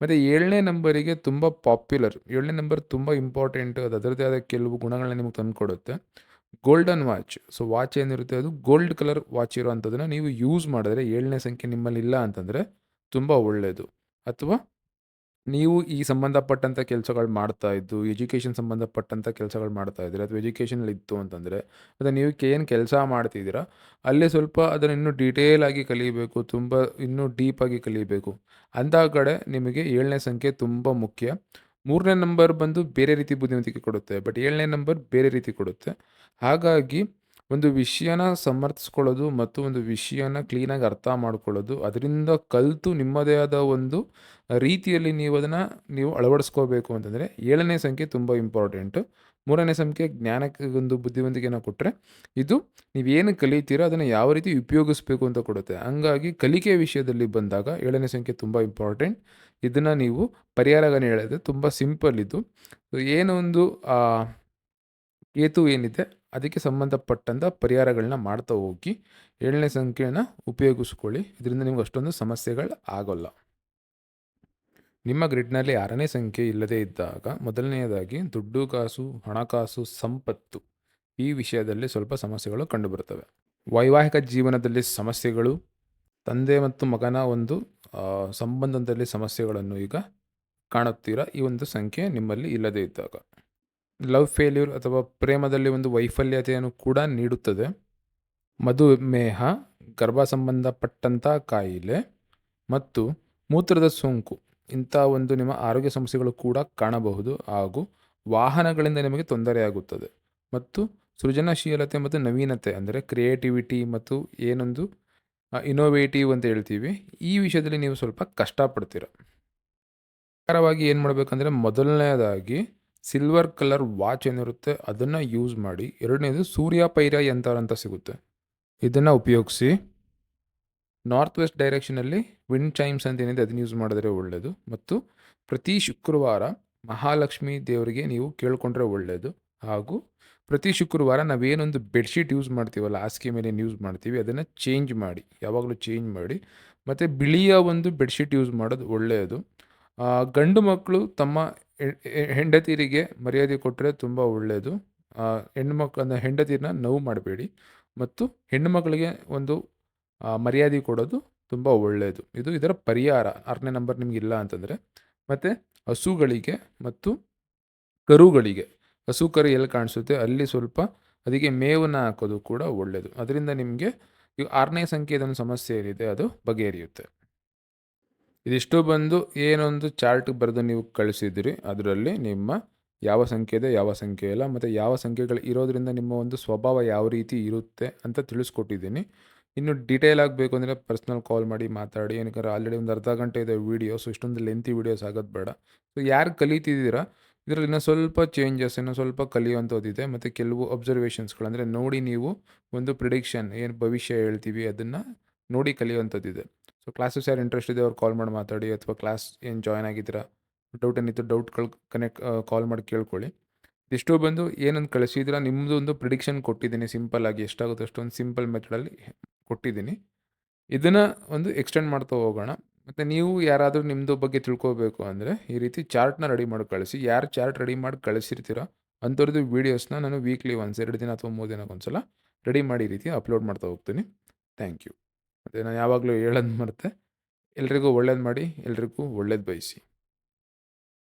ಮತ್ತು ಏಳನೇ ನಂಬರಿಗೆ ತುಂಬ ಪಾಪ್ಯುಲರ್, ಏಳನೇ ನಂಬರ್ ತುಂಬ ಇಂಪಾರ್ಟೆಂಟ್, ಅದು ಅದರದ್ದೇ ಆದ ಕೆಲವು ಗುಣಗಳನ್ನ ನಿಮಗೆ ತಂದುಕೊಡುತ್ತೆ ಗೋಲ್ಡನ್ ವಾಚ್, ಸೊ ವಾಚ್ ಏನಿರುತ್ತೆ ಅದು ಗೋಲ್ಡ್ ಕಲರ್ ವಾಚ್ ಇರೋವಂಥದ್ದನ್ನು ನೀವು ಯೂಸ್ ಮಾಡಿದ್ರೆ ಏಳನೇ ಸಂಖ್ಯೆ ನಿಮ್ಮಲ್ಲಿ ಇಲ್ಲ ಅಂತಂದರೆ ತುಂಬ ಒಳ್ಳೆಯದು ಅಥವಾ ನೀವು ಈ ಸಂಬಂಧಪಟ್ಟಂಥ ಕೆಲಸಗಳು ಮಾಡ್ತಾ ಇದ್ದು, ಎಜುಕೇಷನ್ ಸಂಬಂಧಪಟ್ಟಂಥ ಕೆಲಸಗಳು ಮಾಡ್ತಾ ಇದ್ದೀರಾ? ಅಥವಾ ಎಜುಕೇಷನಲ್ಲಿ ಇತ್ತು ಅಂತಂದರೆ ಅಥವಾ ನೀವು ಏನು ಕೆಲಸ ಮಾಡ್ತಿದ್ದೀರಾ? ಅಲ್ಲೇ ಸ್ವಲ್ಪ ಅದನ್ನು ಇನ್ನೂ ಡೀಟೇಲ್ ಆಗಿ ಕಲಿಬೇಕು, ತುಂಬ ಇನ್ನೂ ಡೀಪಾಗಿ ಕಲಿಬೇಕು. ಅಂಥ ಕಡೆ ನಿಮಗೆ ಏಳನೇ ಸಂಖ್ಯೆ ತುಂಬ ಮುಖ್ಯ. ಮೂರನೇ ನಂಬರ್ ಬಂದು ಬೇರೆ ರೀತಿ ಬುದ್ಧಿವಂತಿಕೆ ಕೊಡುತ್ತೆ ಬಟ್ ಏಳನೇ ನಂಬರ್ ಬೇರೆ ರೀತಿ ಕೊಡುತ್ತೆ. ಹಾಗಾಗಿ ಒಂದು ವಿಷಯನ ಸಮರ್ಥಿಸ್ಕೊಳ್ಳೋದು ಮತ್ತು ಒಂದು ವಿಷಯನ ಕ್ಲೀನಾಗಿ ಅರ್ಥ ಮಾಡ್ಕೊಳ್ಳೋದು, ಅದರಿಂದ ಕಲಿತು ನಿಮ್ಮದೇ ಆದ ಒಂದು ರೀತಿಯಲ್ಲಿ ನೀವು ಅದನ್ನು ನೀವು ಅಳವಡಿಸ್ಕೋಬೇಕು ಅಂತಂದರೆ ಏಳನೇ ಸಂಖ್ಯೆ ತುಂಬ ಇಂಪಾರ್ಟೆಂಟು ಮೂರನೇ ಸಂಖ್ಯೆ ಜ್ಞಾನಕ್ಕೆ ಒಂದು ಬುದ್ಧಿವಂತಿಕೆನ ಕೊಟ್ಟರೆ ಇದು ನೀವೇನು ಕಲಿತೀರೋ ಅದನ್ನು ಯಾವ ರೀತಿ ಉಪಯೋಗಿಸ್ಬೇಕು ಅಂತ ಕೊಡುತ್ತೆ. ಹಂಗಾಗಿ ಕಲಿಕೆ ವಿಷಯದಲ್ಲಿ ಬಂದಾಗ ಏಳನೇ ಸಂಖ್ಯೆ ತುಂಬ ಇಂಪಾರ್ಟೆಂಟ್ ಇದನ್ನು ನೀವು ಪರಿಹಾರಗಳನ್ನು ಹೇಳಿದ್ರೆ ತುಂಬ ಸಿಂಪಲ್ ಇದು ಏನೋ ಕೇತು ಏನಿದೆ, ಅದಕ್ಕೆ ಸಂಬಂಧಪಟ್ಟಂಥ ಪರಿಹಾರಗಳನ್ನ ಮಾಡ್ತಾ ಹೋಗಿ, ಏಳನೇ ಸಂಖ್ಯೆನ ಉಪಯೋಗಿಸ್ಕೊಳ್ಳಿ. ಇದರಿಂದ ನಿಮ್ಗೆ ಅಷ್ಟೊಂದು ಸಮಸ್ಯೆಗಳು ಆಗೋಲ್ಲ. ನಿಮ್ಮ ಗ್ರಿಡ್ನಲ್ಲಿ ಆರನೇ ಸಂಖ್ಯೆ ಇಲ್ಲದೇ ಇದ್ದಾಗ, ಮೊದಲನೆಯದಾಗಿ ದುಡ್ಡು, ಕಾಸು ಹಣಕಾಸು ಸಂಪತ್ತು ಈ ವಿಷಯದಲ್ಲಿ ಸ್ವಲ್ಪ ಸಮಸ್ಯೆಗಳು ಕಂಡುಬರುತ್ತವೆ. ವೈವಾಹಿಕ ಜೀವನದಲ್ಲಿ ಸಮಸ್ಯೆಗಳು, ತಂದೆ ಮತ್ತು ಮಗನ ಒಂದು ಸಂಬಂಧದಲ್ಲಿ ಸಮಸ್ಯೆಗಳನ್ನು ಈಗ ಕಾಣುತ್ತೀರಾ? ಈ ಒಂದು ಸಂಖ್ಯೆ ನಿಮ್ಮಲ್ಲಿ ಇಲ್ಲದೇ ಇದ್ದಾಗ. ಲವ್ ಫೇಲ್ಯೂರ್ ಅಥವಾ ಪ್ರೇಮದಲ್ಲಿ ಒಂದು ವೈಫಲ್ಯತೆಯನ್ನು ಕೂಡ ನೀಡುತ್ತದೆ. ಮಧುಮೇಹ ಗರ್ಭ ಸಂಬಂಧಪಟ್ಟಂಥ ಕಾಯಿಲೆ ಮತ್ತು ಮೂತ್ರದ ಸೋಂಕು ಇಂಥ ಒಂದು ನಿಮ್ಮ ಆರೋಗ್ಯ ಸಮಸ್ಯೆಗಳು ಕೂಡ ಕಾಣಬಹುದು ಹಾಗೂ ವಾಹನಗಳಿಂದ ನಿಮಗೆ ತೊಂದರೆಯಾಗುತ್ತದೆ. ಮತ್ತು ಸೃಜನಶೀಲತೆ ಮತ್ತು ನವೀನತೆ ಅಂದರೆ ಕ್ರಿಯೇಟಿವಿಟಿ ಮತ್ತು ಏನೊಂದು ಇನೋವೇಟಿವ್ ಅಂತ ಹೇಳ್ತೀವಿ, ಈ ವಿಷಯದಲ್ಲಿ ನೀವು ಸ್ವಲ್ಪ ಕಷ್ಟಪಡ್ತೀರ. ಪ್ರಕಾರವಾಗಿ ಏನು ಮಾಡಬೇಕಂದ್ರೆ ಮೊದಲನೇದಾಗಿ ಸಿಲ್ವರ್ ಕಲರ್ ವಾಚ್ ಏನಿರುತ್ತೆ, ಅದನ್ನು ಯೂಸ್ ಮಾಡಿ, ಎರಡನೇದು ಸೂರ್ಯ ಪೈರ ಯಂತ್ರ ಅಂತ ಸಿಗುತ್ತೆ. ಇದನ್ನು ಉಪಯೋಗಿಸಿ ನಾರ್ತ್ ವೆಸ್ಟ್ ಡೈರೆಕ್ಷನಲ್ಲಿ ವಿಂಡ್ ಚೈಮ್ಸ್ ಅಂತ ಏನಿದೆ, ಅದನ್ನು ಯೂಸ್ ಮಾಡಿದ್ರೆ ಒಳ್ಳೆಯದು ಮತ್ತು ಪ್ರತಿ ಶುಕ್ರವಾರ ಮಹಾಲಕ್ಷ್ಮಿ ದೇವರಿಗೆ ನೀವು ಕೇಳಿಕೊಂಡ್ರೆ ಒಳ್ಳೆಯದು ಹಾಗೂ ಪ್ರತಿ ಶುಕ್ರವಾರ ನಾವೇನೊಂದು ಬೆಡ್ಶೀಟ್ ಯೂಸ್ ಮಾಡ್ತೀವಲ್ಲ, ಹಾಸಿಗೆ ಮೇಲೆ ಯೂಸ್ ಮಾಡ್ತೀವಿ, ಅದನ್ನು ಚೇಂಜ್ ಮಾಡಿ, ಯಾವಾಗಲೂ ಚೇಂಜ್ ಮಾಡಿ, ಮತ್ತು ಬಿಳಿಯ ಒಂದು ಬೆಡ್ಶೀಟ್ ಯೂಸ್ ಮಾಡೋದು ಒಳ್ಳೆಯದು ಗಂಡು ಮಕ್ಕಳು ತಮ್ಮ ಹೆ- ಹೆ- ಹೆಂಡತಿಯರಿಗೆ ಮರ್ಯಾದೆ ಕೊಟ್ಟರೆ ತುಂಬ ಒಳ್ಳೆಯದು ಹೆಣ್ಮಕ್ಳನ್ನ ಹೆಂಡತಿರನ್ನ ನೋವು ಮಾಡಬೇಡಿ. ಮತ್ತು ಹೆಣ್ಣು ಮಕ್ಕಳಿಗೆ ಒಂದು ಮರ್ಯಾದೆ ಕೊಡೋದು ತುಂಬ ಒಳ್ಳೆಯದು ಇದು ಇದರ ಪರಿಹಾರ. ಆರನೇ ನಂಬರ್ ನಿಮ್ಗೆ ಇಲ್ಲ ಅಂತಂದರೆ. ಮತ್ತು ಹಸುಗಳಿಗೆ ಮತ್ತು ಕರುಗಳಿಗೆ. ಹಸು, ಕರು ಎಲ್ಲಿ ಕಾಣಿಸುತ್ತೆ? ಅಲ್ಲಿ ಸ್ವಲ್ಪ ಅದಕ್ಕೆ ಮೇವನ್ನು ಹಾಕೋದು ಕೂಡ ಒಳ್ಳೆಯದು ಅದರಿಂದ ನಿಮಗೆ ಈಗ ಆರನೇ ಸಂಖ್ಯೆದೊಂದು ಸಮಸ್ಯೆ ಏನಿದೆ, ಅದು ಬಗೆಹರಿಯುತ್ತೆ. ಇದಿಷ್ಟು ಬಂದು ಏನೊಂದು ಚಾರ್ಟ್ ಬರೆದು ನೀವು ಕಳಿಸಿದಿರಿ. ಅದರಲ್ಲಿ ನಿಮ್ಮ ಯಾವ ಸಂಖ್ಯೆ ಇದೆ, ಯಾವ ಸಂಖ್ಯೆ ಇಲ್ಲ, ಮತ್ತು ಯಾವ ಸಂಖ್ಯೆಗಳು ಇರೋದರಿಂದ ನಿಮ್ಮ ಒಂದು ಸ್ವಭಾವ ಯಾವ ರೀತಿ ಇರುತ್ತೆ ಅಂತ ತಿಳಿಸ್ಕೊಟ್ಟಿದ್ದೀನಿ. ಇನ್ನು ಡೀಟೇಲ್ ಆಗಬೇಕು ಅಂದರೆ ಪರ್ಸ್ನಲ್ ಕಾಲ್ ಮಾಡಿ ಮಾತಾಡಿ. ಏನಕ್ಕೆ ಆಲ್ರೆಡಿ ಒಂದು ಅರ್ಧ ಗಂಟೆ ಇದೆ ವೀಡಿಯೋಸ್ ಇಷ್ಟೊಂದು ಲೆಂತಿ ವೀಡಿಯೋಸ್ ಆಗೋದು ಬೇಡ. ಸೊ ಯಾರು ಕಲಿತಿದ್ದೀರಾ? ಇದರಲ್ಲಿ ಇನ್ನೂ ಸ್ವಲ್ಪ ಚೇಂಜಸ್ ಇನ್ನೂ ಸ್ವಲ್ಪ ಕಲಿಯುವಂಥದ್ದಿದೆ ಮತ್ತು ಕೆಲವು ಅಬ್ಸರ್ವೇಷನ್ಸ್ಗಳು ಅಂದರೆ ನೋಡಿ ನೀವು ಒಂದು ಪ್ರಿಡಿಕ್ಷನ್ ಏನು ಭವಿಷ್ಯ ಹೇಳ್ತೀವಿ, ಅದನ್ನು ನೋಡಿ ಕಲಿಯುವಂಥದ್ದಿದೆ ಸೊ ಕ್ಲಾಸಸ್ ಯಾರು ಇಂಟ್ರೆಸ್ಟ್ ಇದೆ ಅವ್ರು ಕಾಲ್ ಮಾಡಿ ಮಾತಾಡಿ ಅಥವಾ ಕ್ಲಾಸ್ ಏನು ಜಾಯ್ನ್ ಆಗಿದ್ದೀರಾ ಡೌಟ್ ಏನಿತ್ತು ಡೌಟ್ಗಳು ಕನೆಕ್ಟ್ ಕಾಲ್ ಮಾಡಿ ಕೇಳ್ಕೊಳ್ಳಿ. ಇಷ್ಟು ಬಂದು ಏನಂತ ಕಳಿಸಿದ್ರ ನಿಮ್ಮದು ಒಂದು ಪ್ರಿಡಿಕ್ಷನ್ ಕೊಟ್ಟಿದ್ದೀನಿ ಸಿಂಪಲ್ ಆಗಿ ಎಷ್ಟಾಗುತ್ತೆ ಅಷ್ಟೊಂದು ಸಿಂಪಲ್ ಮೆಥಡಲ್ಲಿ ಕೊಟ್ಟಿದ್ದೀನಿ. ಇದನ್ನು ಒಂದು ಎಕ್ಸ್ಟೆಂಡ್ ಮಾಡ್ತಾ ಹೋಗೋಣ. ಮತ್ತು ನೀವು ಯಾರಾದರೂ ನಿಮ್ಮದು ಬಗ್ಗೆ ತಿಳ್ಕೊಬೇಕು ಅಂದರೆ ಈ ರೀತಿ ಚಾರ್ಟ್ನ ರೆಡಿ ಮಾಡಿ ಕಳಿಸಿ. ಯಾರು ಚಾರ್ಟ್ ರೆಡಿ ಮಾಡಿ ಕಳಿಸಿರ್ತೀರೋ ಅಂಥವ್ರದ್ದು ವೀಡಿಯೋಸ್ನ ನಾನು ವೀಕ್ಲಿ ಒನ್ಸ್ ಎರಡು ದಿನ ಅಥವಾ ಮೂರು ದಿನಕ್ಕೆ ಒಂದ್ಸಲ ರೆಡಿ ಮಾಡಿ ಈ ರೀತಿ ಅಪ್ಲೋಡ್ ಮಾಡ್ತಾ ಹೋಗ್ತೀನಿ. ಥ್ಯಾಂಕ್ ಯು ಮತ್ತು ನಾನು ಯಾವಾಗಲೂ ಹೇಳೋದು ಮರೆತೆ ಎಲ್ರಿಗೂ ಒಳ್ಳೇದು ಮಾಡಿ ಎಲ್ರಿಗೂ ಒಳ್ಳೇದು ಬಯಸಿ.